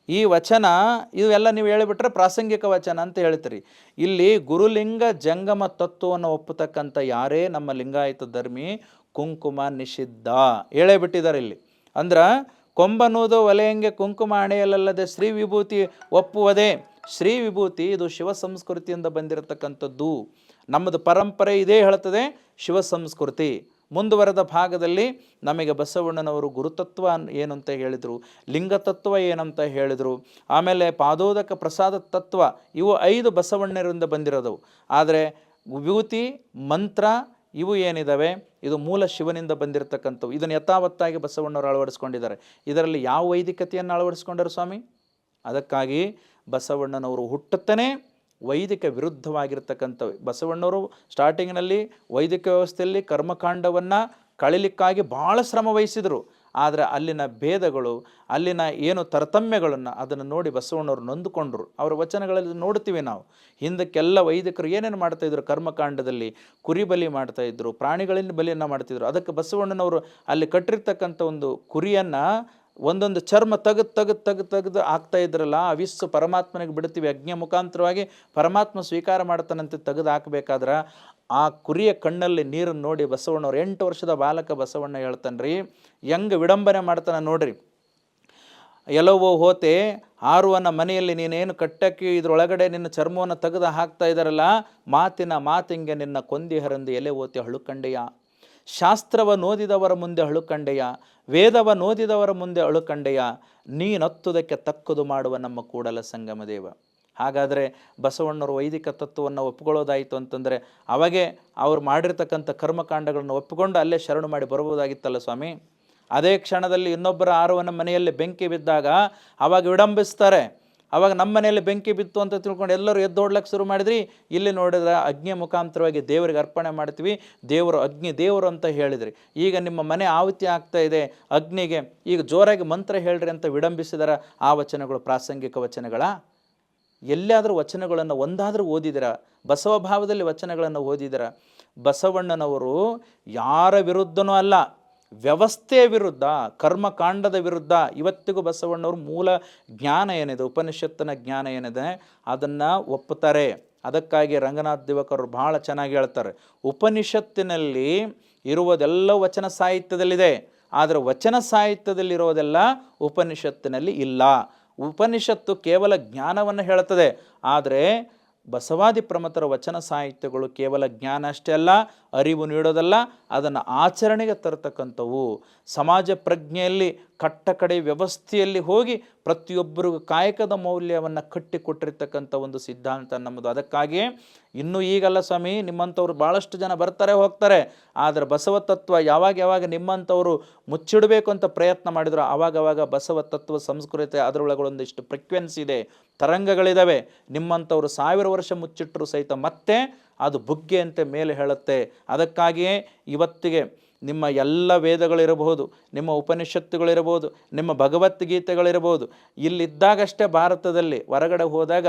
ಈ ವಚನ ಇವೆಲ್ಲ ನೀವು ಹೇಳಿಬಿಟ್ರೆ ಪ್ರಾಸಂಗಿಕ ವಚನ ಅಂತ ಹೇಳ್ತೀರಿ. ಇಲ್ಲಿ ಗುರುಲಿಂಗ ಜಂಗಮ ತತ್ವವನ್ನು ಒಪ್ಪತಕ್ಕಂಥ ಯಾರೇ ನಮ್ಮ ಲಿಂಗಾಯತ ಧರ್ಮಿ ಕುಂಕುಮ ನಿಷಿದ್ಧ ಹೇಳೇ ಬಿಟ್ಟಿದ್ದಾರೆ ಇಲ್ಲಿ. ಅಂದ್ರೆ ಕೊಂಬನೂದು ಒಲೆಯಂಗೆ ಕುಂಕುಮ ಹಣೆಯಲ್ಲದೆ ಶ್ರೀ ವಿಭೂತಿ ಒಪ್ಪುವುದೇ. ಶ್ರೀ ವಿಭೂತಿ ಇದು ಶಿವ ಸಂಸ್ಕೃತಿಯಿಂದ ಬಂದಿರತಕ್ಕಂಥದ್ದು. ನಮ್ಮದು ಪರಂಪರೆ ಇದೇ ಹೇಳ್ತದೆ ಶಿವ ಸಂಸ್ಕೃತಿ. ಮುಂದುವರೆದ ಭಾಗದಲ್ಲಿ ನಮಗೆ ಬಸವಣ್ಣನವರು ಗುರುತತ್ವ ಏನಂತ ಹೇಳಿದರು, ಲಿಂಗತತ್ವ ಏನಂತ ಹೇಳಿದರು, ಆಮೇಲೆ ಪಾದೋದಕ ಪ್ರಸಾದ ತತ್ವ ಇವು ಐದು ಬಸವಣ್ಣರಿಂದ ಬಂದಿರೋದು. ಆದರೆ ವಿಭೂತಿ, ಮಂತ್ರ ಇವು ಏನಿದ್ದಾವೆ ಇದು ಮೂಲ ಶಿವನಿಂದ ಬಂದಿರತಕ್ಕಂಥವು. ಇದನ್ನು ಯಥಾವತ್ತಾಗಿ ಬಸವಣ್ಣವರು ಅಳವಡಿಸ್ಕೊಂಡಿದ್ದಾರೆ. ಇದರಲ್ಲಿ ಯಾವ ವೈದಿಕತೆಯನ್ನು ಅಳವಡಿಸ್ಕೊಂಡರು ಸ್ವಾಮಿ? ಅದಕ್ಕಾಗಿ ಬಸವಣ್ಣನವರು ಹುಟ್ಟುತ್ತನೇ ವೈದಿಕ ವಿರುದ್ಧವಾಗಿರ್ತಕ್ಕಂಥ ಬಸವಣ್ಣವರು ಸ್ಟಾರ್ಟಿಂಗ್ನಲ್ಲಿ ವೈದಿಕ ವ್ಯವಸ್ಥೆಯಲ್ಲಿ ಕರ್ಮಕಾಂಡವನ್ನು ಕಳಿಲಿಕ್ಕಾಗಿ ಭಾಳ ಶ್ರಮ ವಹಿಸಿದರು. ಆದರೆ ಅಲ್ಲಿನ ಭೇದಗಳು, ಅಲ್ಲಿನ ಏನು ತರತಮ್ಯಗಳನ್ನು ಅದನ್ನು ನೋಡಿ ಬಸವಣ್ಣವರು ನೊಂದುಕೊಂಡರು. ಅವರ ವಚನಗಳಲ್ಲಿ ನೋಡ್ತೀವಿ ನಾವು. ಹಿಂದಕ್ಕೆಲ್ಲ ವೈದಿಕರು ಏನೇನು ಮಾಡ್ತಾಯಿದ್ರು ಕರ್ಮಕಾಂಡದಲ್ಲಿ ಕುರಿ ಬಲಿ ಮಾಡ್ತಾಯಿದ್ರು ಪ್ರಾಣಿಗಳಿಂದ ಬಲಿಯನ್ನು ಮಾಡ್ತಿದ್ರು. ಅದಕ್ಕೆ ಬಸವಣ್ಣನವರು ಅಲ್ಲಿ ಕಟ್ಟಿರ್ತಕ್ಕಂಥ ಒಂದು ಕುರಿಯನ್ನು ಒಂದೊಂದು ಚರ್ಮ ತೆಗೆದು ತೆಗೆದು ತೆಗೆದು ತೆಗೆದು ಆಗ್ತಾ ಇದ್ರಲ್ಲ ಅವಿಸ್ಸು ಪರಮಾತ್ಮನಿಗೆ ಬಿಡ್ತೀವಿ ಅಗ್ನಿಯ ಮುಖಾಂತರವಾಗಿ ಪರಮಾತ್ಮ ಸ್ವೀಕಾರ ಮಾಡ್ತಾನಂತೆ ತೆಗೆದು ಹಾಕಬೇಕಾದ್ರೆ, ಆ ಕುರಿಯ ಕಣ್ಣಲ್ಲಿ ನೀರನ್ನು ನೋಡಿ ಬಸವಣ್ಣವ್ರು ಎಂಟು ವರ್ಷದ ಬಾಲಕ ಬಸವಣ್ಣ ಹೇಳ್ತಾನೆ ರೀ ಹೆಂಗೆ ವಿಡಂಬನೆ ಮಾಡ್ತಾನೆ ನೋಡ್ರಿ. ಎಲ್ಲವೋ ಹೋತೆ ಆರುವನ ಮನೆಯಲ್ಲಿ ನೀನೇನು ಕಟ್ಟಕ್ಕೆ, ಇದರೊಳಗಡೆ ನಿನ್ನ ಚರ್ಮವನ್ನು ತೆಗೆದು ಹಾಕ್ತಾ ಇದ್ದಾರಲ್ಲ, ಮಾತಿನ ಮಾತಿಂಗೆ ನಿನ್ನ ಕೊಂದಿ ಹರಂದು ಎಲೆ ಓತಿ ಹಳುಕಂಡೆಯ ಶಾಸ್ತ್ರವ ನೋದಿದವರ ಮುಂದೆ ಅಳುಕಂಡೆಯ. ವೇದವ ನೋದಿದವರ ಮುಂದೆ ಅಳುಕಂಡೆಯ, ನೀನತ್ತುದಕ್ಕೆ ತಕ್ಕದು ಮಾಡುವ ನಮ್ಮ ಕೂಡಲ ಸಂಗಮ ದೇವ. ಹಾಗಾದರೆ ಬಸವಣ್ಣರು ವೈದಿಕ ತತ್ವವನ್ನು ಒಪ್ಪಿಕೊಳ್ಳೋದಾಯಿತು ಅಂತಂದರೆ ಅವಾಗೆ ಅವರು ಮಾಡಿರ್ತಕ್ಕಂಥ ಕರ್ಮಕಾಂಡಗಳನ್ನು ಒಪ್ಪಿಕೊಂಡು ಅಲ್ಲೇ ಶರಣು ಮಾಡಿ ಬರ್ಬೋದಾಗಿತ್ತಲ್ಲ ಸ್ವಾಮಿ? ಅದೇ ಕ್ಷಣದಲ್ಲಿ ಇನ್ನೊಬ್ಬರ ಆರುವನ ಮನೆಯಲ್ಲಿ ಬೆಂಕಿ ಬಿದ್ದಾಗ ಅವಾಗ ವಿಡಂಬಿಸ್ತಾರೆ. ಅವಾಗ ನಮ್ಮ ಮನೆಯಲ್ಲಿ ಬೆಂಕಿ ಬಿತ್ತು ಅಂತ ತಿಳ್ಕೊಂಡು ಎಲ್ಲರೂ ಎದ್ದೋಡ್ಲಕ್ಕೆ ಶುರು ಮಾಡಿದ್ರಿ. ಇಲ್ಲಿ ನೋಡಿದ್ರೆ ಅಗ್ನಿಯ ಮುಖಾಂತರವಾಗಿ ದೇವರಿಗೆ ಅರ್ಪಣೆ ಮಾಡ್ತೀವಿ. ದೇವರು ಅಗ್ನಿ ದೇವರು ಅಂತ ಹೇಳಿದ್ರಿ. ಈಗ ನಿಮ್ಮ ಮನೆ ಆಹುತಿ ಆಗ್ತಾ ಇದೆ. ಅಗ್ನಿಗೆ ಈಗ ಜೋರಾಗಿ ಮಂತ್ರ ಹೇಳ್ರಿ ಅಂತ ವಿಡಂಬಿಸಿದರ. ಆ ವಚನಗಳು ಪ್ರಾಸಂಗಿಕ ವಚನಗಳ. ಎಲ್ಲಿಯಾದರೂ ವಚನಗಳನ್ನು ಒಂದಾದರೂ ಓದಿದಿರ. ಬಸವ ಭಾವದಲ್ಲಿ ವಚನಗಳನ್ನು ಓದಿದಿರ. ಬಸವಣ್ಣನವರು ಯಾರ ವಿರುದ್ಧನೂ ಅಲ್ಲ. ವ್ಯವಸ್ಥೆಯ ವಿರುದ್ಧ, ಕರ್ಮಕಾಂಡದ ವಿರುದ್ಧ ಇವತ್ತಿಗೂ ಬಸವಣ್ಣವರು ಮೂಲ ಜ್ಞಾನ ಏನಿದೆ, ಉಪನಿಷತ್ತಿನ ಜ್ಞಾನ ಏನಿದೆ, ಅದನ್ನು ಒಪ್ಪುತ್ತಾರೆ. ಅದಕ್ಕಾಗಿ ರಂಗನಾಥ್ ದಿವಕರು ಭಾಳ ಚೆನ್ನಾಗಿ ಹೇಳ್ತಾರೆ. ಉಪನಿಷತ್ತಿನಲ್ಲಿ ಇರುವುದೆಲ್ಲ ವಚನ ಸಾಹಿತ್ಯದಲ್ಲಿದೆ. ಆದರೆ ವಚನ ಸಾಹಿತ್ಯದಲ್ಲಿರೋದೆಲ್ಲ ಉಪನಿಷತ್ತಿನಲ್ಲಿ ಇಲ್ಲ. ಉಪನಿಷತ್ತು ಕೇವಲ ಜ್ಞಾನವನ್ನು ಹೇಳುತ್ತದೆ. ಆದರೆ ಬಸವಾದಿ ಪ್ರಮತರ ವಚನ ಸಾಹಿತ್ಯಗಳು ಕೇವಲ ಜ್ಞಾನ ಅಷ್ಟೇ ಅಲ್ಲ, ಅರಿವು ನೀಡೋದಲ್ಲ, ಅದನ್ನು ಆಚರಣೆಗೆ ತರತಕ್ಕಂಥವು. ಸಮಾಜ ಪ್ರಜ್ಞೆಯಲ್ಲಿ ಕಟ್ಟ ಕಡೆ ವ್ಯವಸ್ಥೆಯಲ್ಲಿ ಹೋಗಿ ಪ್ರತಿಯೊಬ್ಬರಿಗೂ ಕಾಯಕದ ಮೌಲ್ಯವನ್ನು ಕಟ್ಟಿಕೊಟ್ಟಿರ್ತಕ್ಕಂಥ ಒಂದು ಸಿದ್ಧಾಂತ ನಮ್ಮದು. ಅದಕ್ಕಾಗಿಯೇ ಇನ್ನೂ ಈಗಲ್ಲ ಸ್ವಾಮಿ, ನಿಮ್ಮಂಥವ್ರು ಭಾಳಷ್ಟು ಜನ ಬರ್ತಾರೆ, ಹೋಗ್ತಾರೆ. ಆದರೆ ಬಸವ ತತ್ವ ಯಾವಾಗ ಯಾವಾಗ ನಿಮ್ಮಂಥವರು ಮುಚ್ಚಿಡಬೇಕು ಅಂತ ಪ್ರಯತ್ನ ಮಾಡಿದ್ರು ಆವಾಗವಾಗ ಬಸವ ತತ್ವ ಸಂಸ್ಕೃತಿ ಅದರೊಳಗೊಂದಿಷ್ಟು ಫ್ರಿಕ್ವೆನ್ಸಿ ಇದೆ ತರಂಗಗಳಿದ್ದಾವೆ ನಿಮ್ಮಂಥವ್ರು ಸಾವಿರ ವರ್ಷ ಮುಚ್ಚಿಟ್ಟರು ಸಹಿತ ಮತ್ತೆ ಅದು ಬುಗ್ಗೆಯಂತೆ ಮೇಲೆ ಹೇಳುತ್ತೆ. ಅದಕ್ಕಾಗಿಯೇ ಇವತ್ತಿಗೆ ನಿಮ್ಮ ಎಲ್ಲ ವೇದಗಳಿರಬಹುದು, ನಿಮ್ಮ ಉಪನಿಷತ್ತುಗಳಿರಬಹುದು, ನಿಮ್ಮ ಭಗವದ್ಗೀತೆಗಳಿರಬಹುದು. ಇಲ್ಲಿದ್ದಾಗಷ್ಟೇ ಭಾರತದಲ್ಲಿ ಹೊರಗಡೆ ಹೋದಾಗ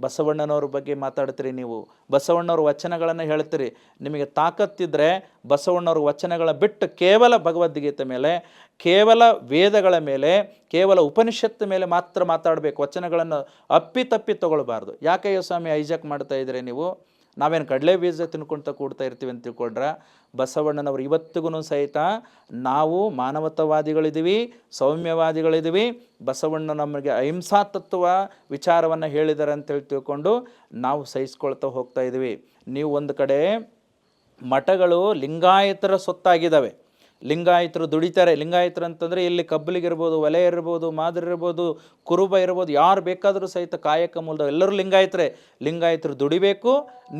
ಬಸವಣ್ಣನವ್ರ ಬಗ್ಗೆ ಮಾತಾಡ್ತೀರಿ ನೀವು. ಬಸವಣ್ಣವ್ರ ವಚನಗಳನ್ನು ಹೇಳ್ತೀರಿ. ನಿಮಗೆ ತಾಕತ್ತಿದ್ದರೆ ಬಸವಣ್ಣವ್ರ ವಚನಗಳ ಬಿಟ್ಟು ಕೇವಲ ಭಗವದ್ಗೀತೆ ಮೇಲೆ, ಕೇವಲ ವೇದಗಳ ಮೇಲೆ, ಕೇವಲ ಉಪನಿಷತ್ತು ಮೇಲೆ ಮಾತ್ರ ಮಾತಾಡಬೇಕು. ವಚನಗಳನ್ನು ಅಪ್ಪಿತಪ್ಪಿ ತಗೊಳ್ಬಾರ್ದು. ಯಾಕೆ ಸ್ವಾಮಿ ಐಜಾಕ್ ಮಾಡ್ತಾ ಇದ್ದೀರಿ ನೀವು? ನಾವೇನು ಕಡಲೆ ಬೀಜ ತಿನ್ಕೊಳ್ತಾ ಕೂಡ್ತಾ ಇರ್ತೀವಿ ಅಂತ ತಿಳ್ಕೊಂಡ್ರೆ ಬಸವಣ್ಣನವರು ಇವತ್ತಿಗೂ ಸಹಿತ ನಾವು ಮಾನವತಾವಾದಿಗಳಿದ್ದೀವಿ ಸೌಮ್ಯವಾದಿಗಳಿದ್ದೀವಿ, ಬಸವಣ್ಣ ನಮಗೆ ಅಹಿಂಸಾ ತತ್ವ ವಿಚಾರವನ್ನು ಹೇಳಿದ್ದಾರೆ ಅಂತೇಳಿ ತಿಳ್ಕೊಂಡು ನಾವು ಸಹಿಸ್ಕೊಳ್ತಾ ಹೋಗ್ತಾ ಇದ್ದೀವಿ. ನೀವು ಒಂದು ಕಡೆ ಮಠಗಳು ಲಿಂಗಾಯತರ ಸೊತ್ತಾಗಿದ್ದಾವೆ ಲಿಂಗಾಯತರು ದುಡಿತಾರೆ. ಲಿಂಗಾಯತರು ಅಂತಂದರೆ ಇಲ್ಲಿ ಕಬ್ಬಲಿಗಿರ್ಬೋದು ಒಲೆ ಇರ್ಬೋದು, ಮಾದರಿ ಇರ್ಬೋದು, ಕುರುಬ ಇರ್ಬೋದು, ಯಾರು ಬೇಕಾದರೂ ಸಹಿತ ಕಾಯಕ ಮೂಲದ ಎಲ್ಲರೂ ಲಿಂಗಾಯತರೆ. ಲಿಂಗಾಯತರು ದುಡಿಬೇಕು,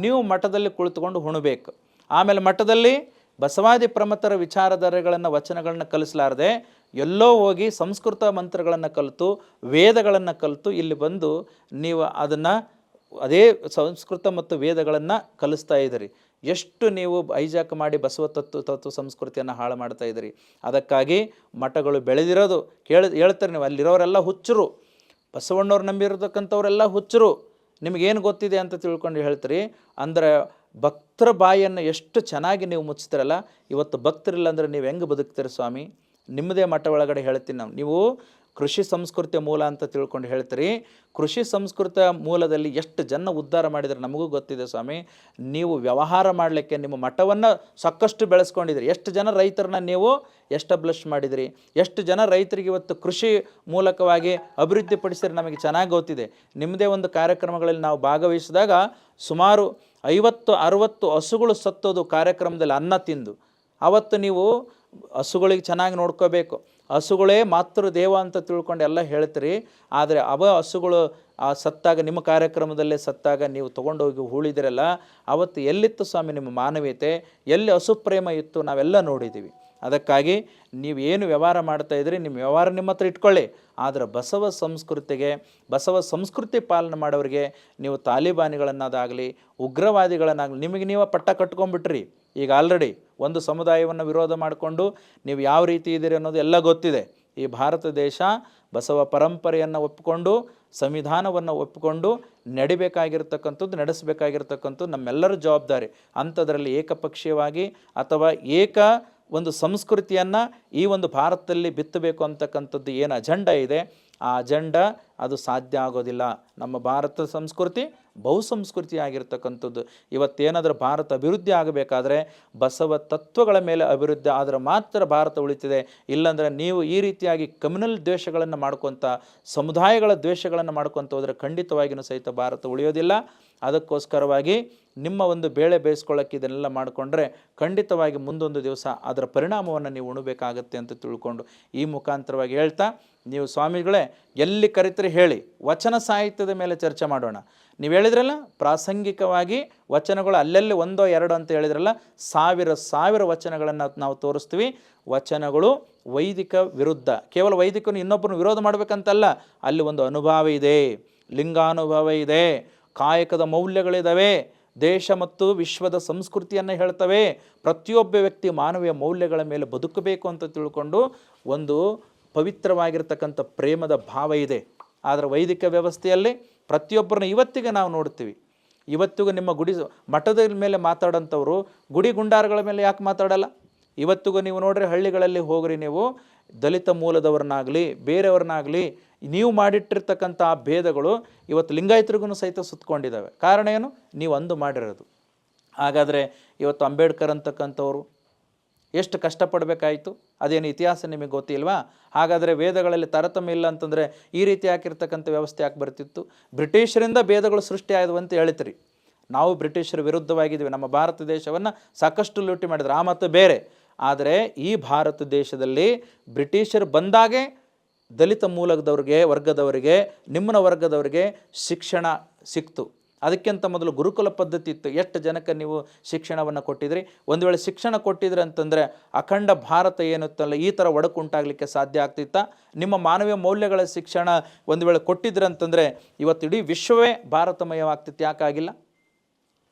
ನೀವು ಮಠದಲ್ಲಿ ಕುಳಿತುಕೊಂಡು ಹುಣಬೇಕು. ಆಮೇಲೆ ಮಠದಲ್ಲಿ ಬಸವಾದಿ ಪ್ರಮತರ ವಿಚಾರಧಾರೆಗಳನ್ನು, ವಚನಗಳನ್ನು ಕಲಿಸಲಾರದೆ, ಎಲ್ಲೋ ಹೋಗಿ ಸಂಸ್ಕೃತ ಮಂತ್ರಗಳನ್ನು ಕಲಿತು, ವೇದಗಳನ್ನು ಕಲಿತು ಇಲ್ಲಿ ಬಂದು ನೀವು ಅದನ್ನು, ಅದೇ ಸಂಸ್ಕೃತ ಮತ್ತು ವೇದಗಳನ್ನು ಕಲಿಸ್ತಾ ಇದ್ದೀರಿ. ಎಷ್ಟು ನೀವು ಐಜಾಕ್ ಮಾಡಿ ಬಸವ ತತ್ವ ತತ್ವ ಸಂಸ್ಕೃತಿಯನ್ನು ಹಾಳು ಮಾಡ್ತಾ ಇದ್ದೀರಿ? ಅದಕ್ಕಾಗಿ ಮಠಗಳು ಬೆಳೆದಿರೋದು. ಕೇಳಿ, ಹೇಳ್ತಾರೆ ನೀವು, ಅಲ್ಲಿರೋರೆಲ್ಲ ಹುಚ್ಚರು. ಬಸವಣ್ಣವ್ರು ನಂಬಿರತಕ್ಕಂಥವರೆಲ್ಲ ಹುಚ್ಚರು. ನಿಮಗೇನು ಗೊತ್ತಿದೆ ಅಂತ ತಿಳ್ಕೊಂಡು ಹೇಳ್ತೀರಿ. ಅಂದರೆ ಭಕ್ತರ ಬಾಯಿಯನ್ನು ಎಷ್ಟು ಚೆನ್ನಾಗಿ ನೀವು ಮುಚ್ಚುತ್ತೀರಲ್ಲ ಇವತ್ತು ಭಕ್ತರಿಲ್ಲ ಅಂದರೆ ನೀವು ಹೆಂಗೆ ಬದುಕ್ತೀರಿ ಸ್ವಾಮಿ? ನಿಮ್ಮದೇ ಮಠ ಒಳಗಡೆ ಹೇಳ್ತೀನಿ ನಾವು. ನೀವು ಕೃಷಿ ಸಂಸ್ಕೃತಿಯ ಮೂಲ ಅಂತ ತಿಳ್ಕೊಂಡು ಹೇಳ್ತೀರಿ. ಕೃಷಿ ಸಂಸ್ಕೃತ ಮೂಲದಲ್ಲಿ ಎಷ್ಟು ಜನ ಉದ್ಧಾರ ಮಾಡಿದರೆ ನಮಗೂ ಗೊತ್ತಿದೆ ಸ್ವಾಮಿ. ನೀವು ವ್ಯವಹಾರ ಮಾಡಲಿಕ್ಕೆ ನಿಮ್ಮ ಮಠವನ್ನು ಸಾಕಷ್ಟು ಬೆಳೆಸ್ಕೊಂಡಿದ್ದೀರಿ. ಎಷ್ಟು ಜನ ರೈತರನ್ನ ನೀವು ಎಸ್ಟಾಬ್ಲಿಷ್ ಮಾಡಿದಿರಿ ಎಷ್ಟು ಜನ ರೈತರಿಗೆ ಇವತ್ತು ಕೃಷಿ ಮೂಲಕವಾಗಿ ಅಭಿವೃದ್ಧಿಪಡಿಸಿದ್ರೆ ನಮಗೆ ಚೆನ್ನಾಗಿ ಗೊತ್ತಿದೆ. ನಿಮ್ಮದೇ ಒಂದು ಕಾರ್ಯಕ್ರಮಗಳಲ್ಲಿ ನಾವು ಭಾಗವಹಿಸಿದಾಗ ಸುಮಾರು ಐವತ್ತು, ಅರುವತ್ತು ಹಸುಗಳು ಸತ್ತೋದು ಕಾರ್ಯಕ್ರಮದಲ್ಲಿ ಅನ್ನ ತಿಂದು. ಅವತ್ತು ನೀವು ಹಸುಗಳಿಗೆ ಚೆನ್ನಾಗಿ ನೋಡ್ಕೋಬೇಕು. ಹಸುಗಳೇ ಮಾತೃ ದೇವ ಅಂತ ತಿಳ್ಕೊಂಡು ಎಲ್ಲ ಹೇಳ್ತೀರಿ. ಆದರೆ ಅವ ಹಸುಗಳು ಆ ಸತ್ತಾಗ ನಿಮ್ಮ ಕಾರ್ಯಕ್ರಮದಲ್ಲೇ ಸತ್ತಾಗ ನೀವು ತೊಗೊಂಡೋಗಿ ಹೂಳಿದಿರಲ್ಲ, ಅವತ್ತು ಎಲ್ಲಿತ್ತು ಸ್ವಾಮಿ ನಿಮ್ಮ ಮಾನವೀಯತೆ? ಎಲ್ಲಿ ಹಸು ಪ್ರೇಮ ಇತ್ತು? ನಾವೆಲ್ಲ ನೋಡಿದ್ದೀವಿ ಅದಕ್ಕಾಗಿ ನೀವು ಏನು ವ್ಯವಹಾರ ಮಾಡ್ತಾ ಇದ್ರಿ ನಿಮ್ಮ ವ್ಯವಹಾರ ನಿಮ್ಮ ಹತ್ರ ಇಟ್ಕೊಳ್ಳಿ. ಆದರೆ ಬಸವ ಸಂಸ್ಕೃತಿಗೆ, ಬಸವ ಸಂಸ್ಕೃತಿ ಪಾಲನೆ ಮಾಡೋರಿಗೆ ನೀವು ತಾಲಿಬಾನಿಗಳನ್ನದಾಗಲಿ, ಉಗ್ರವಾದಿಗಳನ್ನಾಗಲಿ ನಿಮಗೆ ನೀವು ಪಟ್ಟ ಕಟ್ಕೊಂಡ್ಬಿಟ್ರಿ. ಈಗ ಆಲ್ರೆಡಿ ಒಂದು ಸಮುದಾಯವನ್ನು ವಿರೋಧ ಮಾಡಿಕೊಂಡು ನೀವು ಯಾವ ರೀತಿ ಇದ್ದೀರಿ ಅನ್ನೋದು ಎಲ್ಲ ಗೊತ್ತಿದೆ. ಈ ಭಾರತ ದೇಶ ಬಸವ ಪರಂಪರೆಯನ್ನು ಒಪ್ಪಿಕೊಂಡು, ಸಂವಿಧಾನವನ್ನು ಒಪ್ಪಿಕೊಂಡು ನಡಿಬೇಕಾಗಿರ್ತಕ್ಕಂಥದ್ದು, ನಡೆಸಬೇಕಾಗಿರ್ತಕ್ಕಂಥದ್ದು ನಮ್ಮೆಲ್ಲರ ಜವಾಬ್ದಾರಿ. ಅಂಥದ್ರಲ್ಲಿ ಏಕಪಕ್ಷೀಯವಾಗಿ ಅಥವಾ ಏಕ ಒಂದು ಸಂಸ್ಕೃತಿಯನ್ನು ಈ ಒಂದು ಭಾರತದಲ್ಲಿ ಬಿತ್ತಬೇಕು ಅಂತಕ್ಕಂಥದ್ದು ಏನು ಅಜೆಂಡ ಇದೆ, ಆ ಅಜೆಂಡ ಅದು ಸಾಧ್ಯ ಆಗೋದಿಲ್ಲ. ನಮ್ಮ ಭಾರತದ ಸಂಸ್ಕೃತಿ ಬಹುಸಂಸ್ಕೃತಿ ಆಗಿರ್ತಕ್ಕಂಥದ್ದು. ಇವತ್ತೇನಾದರೂ ಭಾರತ ಅಭಿವೃದ್ಧಿ ಆಗಬೇಕಾದ್ರೆ ಬಸವ ತತ್ವಗಳ ಮೇಲೆ ಅಭಿವೃದ್ಧಿ ಆದರೆ ಮಾತ್ರ ಭಾರತ ಉಳಿತಿದೆ. ಇಲ್ಲಾಂದರೆ ನೀವು ಈ ರೀತಿಯಾಗಿ ಕಮ್ಯುನಲ್ ದ್ವೇಷಗಳನ್ನು ಮಾಡ್ಕೊತ, ಸಮುದಾಯಗಳ ದ್ವೇಷಗಳನ್ನು ಮಾಡ್ಕೊತ ಹೋದರೆ ಖಂಡಿತವಾಗಿಯೂ ಸಹಿತ ಭಾರತ ಉಳಿಯೋದಿಲ್ಲ. ಅದಕ್ಕೋಸ್ಕರವಾಗಿ ನಿಮ್ಮ ಒಂದು ಬೇಳೆ ಬೇಯಿಸ್ಕೊಳ್ಳೋಕ್ಕೆ ಇದನ್ನೆಲ್ಲ ಮಾಡಿಕೊಂಡ್ರೆ ಖಂಡಿತವಾಗಿ ಮುಂದೊಂದು ದಿವಸ ಅದರ ಪರಿಣಾಮವನ್ನು ನೀವು ಉಣಬೇಕಾಗತ್ತೆ ಅಂತ ತಿಳ್ಕೊಂಡು ಈ ಮುಖಾಂತರವಾಗಿ ಹೇಳ್ತಾ, ನೀವು ಸ್ವಾಮಿಗಳೇ, ಎಲ್ಲಿ ಕರಿತರೆ ಹೇಳಿ, ವಚನ ಸಾಹಿತ್ಯದ ಮೇಲೆ ಚರ್ಚೆ ಮಾಡೋಣ. ನೀವು ಹೇಳಿದ್ರಲ್ಲ, ಪ್ರಾಸಂಗಿಕವಾಗಿ ವಚನಗಳು ಅಲ್ಲಲ್ಲಿ ಒಂದೋ ಎರಡೋ ಅಂತ ಹೇಳಿದ್ರಲ್ಲ, ಸಾವಿರ ಸಾವಿರ ವಚನಗಳನ್ನು ನಾವು ತೋರಿಸ್ತೀವಿ. ವಚನಗಳು ವೈದಿಕ ವಿರುದ್ಧ, ಕೇವಲ ವೈದಿಕನು ಇನ್ನೊಬ್ಬರನ್ನು ವಿರೋಧ ಮಾಡಬೇಕಂತಲ್ಲ, ಅಲ್ಲಿ ಒಂದು ಅನುಭವ ಇದೆ, ಲಿಂಗಾನುಭವ ಇದೆ ಕಾಯಕದ ಮೌಲ್ಯಗಳಿದ್ದಾವೆ ದೇಶ ಮತ್ತು ವಿಶ್ವದ ಸಂಸ್ಕೃತಿಯನ್ನು ಹೇಳ್ತವೆ. ಪ್ರತಿಯೊಬ್ಬ ವ್ಯಕ್ತಿ ಮಾನವೀಯ ಮೌಲ್ಯಗಳ ಮೇಲೆ ಬದುಕಬೇಕು ಅಂತ ತಿಳ್ಕೊಂಡು ಒಂದು ಪವಿತ್ರವಾಗಿರ್ತಕ್ಕಂಥ ಪ್ರೇಮದ ಭಾವ ಇದೆ. ಆದರೆ ವೈದಿಕ ವ್ಯವಸ್ಥೆಯಲ್ಲಿ ಪ್ರತಿಯೊಬ್ಬರನ್ನ ಇವತ್ತಿಗೆ ನಾವು ನೋಡ್ತೀವಿ. ಇವತ್ತಿಗೂ ನಿಮ್ಮ ಗುಡಿ ಮಠದ ಮೇಲೆ ಮಾತಾಡೋಂಥವ್ರು ಗುಡಿ ಗುಂಡಾರಗಳ ಮೇಲೆ ಯಾಕೆ ಮಾತಾಡಲ್ಲ? ಇವತ್ತಿಗೂ ನೀವು ನೋಡ್ರಿ ಹಳ್ಳಿಗಳಲ್ಲಿ ಹೋಗ್ರಿ ನೀವು. ದಲಿತ ಮೂಲದವ್ರನ್ನಾಗಲಿ, ಬೇರೆಯವ್ರನ್ನಾಗಲಿ ನೀವು ಮಾಡಿಟ್ಟಿರ್ತಕ್ಕಂಥ ಆ ಭೇದಗಳು ಇವತ್ತು ಲಿಂಗಾಯತರಿಗೂ ಸಹಿತ ಸುತ್ತಕೊಂಡಿದ್ದಾವೆ ಕಾರಣ ಏನು? ನೀವು ಅಂದು ಮಾಡಿರೋದು. ಹಾಗಾದರೆ ಇವತ್ತು ಅಂಬೇಡ್ಕರ್ ಅಂತಕ್ಕಂಥವ್ರು ಎಷ್ಟು ಕಷ್ಟಪಡಬೇಕಾಯಿತು? ಅದೇನು ಇತಿಹಾಸ ನಿಮಗೆ ಗೊತ್ತಿಲ್ವಾ? ಹಾಗಾದರೆ ವೇದಗಳಲ್ಲಿ ತಾರತಮ್ಯ ಇಲ್ಲ ಅಂತಂದರೆ ಈ ರೀತಿ ಹಾಕಿರ್ತಕ್ಕಂಥ ವ್ಯವಸ್ಥೆ ಯಾಕೆ ಬರ್ತಿತ್ತು? ಬ್ರಿಟಿಷರಿಂದ ಭೇದಗಳು ಸೃಷ್ಟಿ ಅಂತ ಹೇಳ್ತೀರಿ ನಾವು ಬ್ರಿಟಿಷರ ವಿರುದ್ಧವಾಗಿದ್ದೀವಿ. ನಮ್ಮ ಭಾರತ ದೇಶವನ್ನು ಸಾಕಷ್ಟು ಲೂಟಿ ಮಾಡಿದ್ರು. ಆ ಮತ್ತು ಬೇರೆ. ಆದರೆ ಈ ಭಾರತ ದೇಶದಲ್ಲಿ ಬ್ರಿಟಿಷರು ಬಂದಾಗೆ ದಲಿತ ಮೂಲದವ್ರಿಗೆ, ವರ್ಗದವರಿಗೆ, ನಿಮ್ಮನ ವರ್ಗದವರಿಗೆ ಶಿಕ್ಷಣ ಸಿಕ್ತು. ಅದಕ್ಕಿಂತ ಮೊದಲು ಗುರುಕುಲ ಪದ್ಧತಿ ಇತ್ತು. ಎಷ್ಟು ಜನಕ್ಕೆ ನೀವು ಶಿಕ್ಷಣವನ್ನು ಕೊಟ್ಟಿದ್ರಿ? ಒಂದು ವೇಳೆ ಶಿಕ್ಷಣ ಕೊಟ್ಟಿದ್ರಿ ಅಂತಂದರೆ ಅಖಂಡ ಭಾರತ ಏನುತ್ತಲ್ಲ ಈ ಥರ ಒಡಕುಂಟಾಗಲಿಕ್ಕೆ ಸಾಧ್ಯ ಆಗ್ತಿತ್ತ? ನಿಮ್ಮ ಮಾನವೀಯ ಮೌಲ್ಯಗಳ ಶಿಕ್ಷಣ ಒಂದು ವೇಳೆ ಕೊಟ್ಟಿದ್ರಿ ಅಂತಂದರೆ ಇವತ್ತು ಇಡೀ ವಿಶ್ವವೇ ಭಾರತಮಯವಾಗ್ತಿತ್ತು. ಯಾಕಾಗಿಲ್ಲ?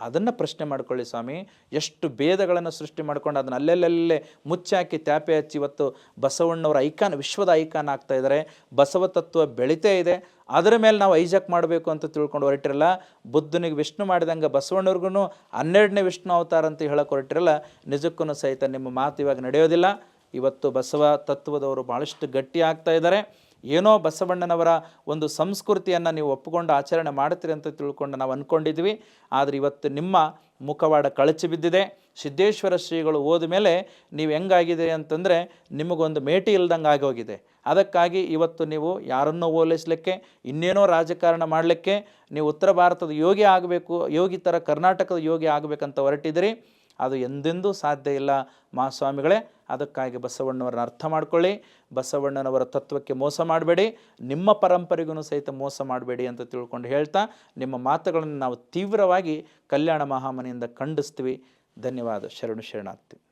ಅದನ್ನು ಪ್ರಶ್ನೆ ಮಾಡ್ಕೊಳ್ಳಿ ಸ್ವಾಮಿ. ಎಷ್ಟು ಭೇದಗಳನ್ನು ಸೃಷ್ಟಿ ಮಾಡ್ಕೊಂಡು ಅದನ್ನ ಅಲ್ಲೆಲ್ಲೇ ಮುಚ್ಚಾಕಿ ತ್ಯಾಪೆ ಹಚ್ಚಿ ಇವತ್ತು ಬಸವಣ್ಣವರ ಐಕಾನ್, ವಿಶ್ವದ ಐಕಾನ್ ಆಗ್ತಾ ಇದ್ದಾರೆ ಬಸವ ತತ್ವ ಬೆಳೀತೇ ಇದೆ. ಅದರ ಮೇಲೆ ನಾವು ಐಜಾಕ್ ಮಾಡಬೇಕು ಅಂತ ತಿಳ್ಕೊಂಡು ಹೊರಟಿರಲ್ಲ. ಬುದ್ಧನಿಗೆ ವಿಷ್ಣು ಮಾಡಿದಂಗೆ ಬಸವಣ್ಣವ್ರಿಗೂ ಹನ್ನೆರಡನೇ ವಿಷ್ಣು ಅವತಾರ ಅಂತ ಹೇಳಕ್ಕೆ ಹೊರಟಿರಲ್ಲ. ನಿಜಕ್ಕೂ ಸಹಿತ ನಿಮ್ಮ ಮಾತು ಇವಾಗ ನಡೆಯೋದಿಲ್ಲ. ಇವತ್ತು ಬಸವ ತತ್ವದವರು ಭಾಳಷ್ಟು ಗಟ್ಟಿ ಆಗ್ತಾ ಇದ್ದಾರೆ ಏನೋ ಬಸವಣ್ಣನವರ ಒಂದು ಸಂಸ್ಕೃತಿಯನ್ನು ನೀವು ಒಪ್ಪಿಕೊಂಡು ಆಚರಣೆ ಮಾಡ್ತೀರಿ ಅಂತ ತಿಳ್ಕೊಂಡು ನಾವು ಅಂದ್ಕೊಂಡಿದ್ವಿ ಆದರೆ ಇವತ್ತು ನಿಮ್ಮ ಮುಖವಾಡ ಕಳಚಿ ಬಿದ್ದಿದೆ. ಸಿದ್ದೇಶ್ವರ ಶ್ರೀಗಳು ಹೋದ ಮೇಲೆ ನೀವು ಹೆಂಗಾಗಿದೆ ಅಂತಂದರೆ ನಿಮಗೊಂದು ಮೇಟಿ ಇಲ್ದಂಗೆ ಆಗೋಗಿದೆ. ಅದಕ್ಕಾಗಿ ಇವತ್ತು ನೀವು ಯಾರನ್ನೋ ಓಲೈಸಲಿಕ್ಕೆ ಇನ್ನೇನೋ ರಾಜಕಾರಣ ಮಾಡಲಿಕ್ಕೆ, ನೀವು ಉತ್ತರ ಭಾರತದ ಯೋಗಿ ಆಗಬೇಕು, ಯೋಗಿ ಥರ ಕರ್ನಾಟಕದ ಯೋಗಿ ಆಗಬೇಕಂತ ಹೊರಟಿದ್ದೀರಿ. ಅದು ಎಂದೆಂದೂ ಸಾಧ್ಯ ಇಲ್ಲ. ಮಹಾಸ್ವಾಮಿಗಳೇ, ಅದಕ್ಕಾಗಿ ಬಸವಣ್ಣವರನ್ನ ಅರ್ಥ ಮಾಡಿಕೊಳ್ಳಿ. ಬಸವಣ್ಣನವರ ತತ್ವಕ್ಕೆ ಮೋಸ ಮಾಡಬೇಡಿ. ನಿಮ್ಮ ಪರಂಪರೆಗೂ ಸಹಿತ ಮೋಸ ಮಾಡಬೇಡಿ ಅಂತ ತಿಳ್ಕೊಂಡು ಹೇಳ್ತಾ, ನಿಮ್ಮ ಮಾತುಗಳನ್ನು ನಾವು ತೀವ್ರವಾಗಿ ಕಲ್ಯಾಣ ಮಹಾಮನೆಯಿಂದ ಖಂಡಿಸ್ತೀವಿ. ಧನ್ಯವಾದ. ಶರಣು ಶರಣಾರ್ಥಿ.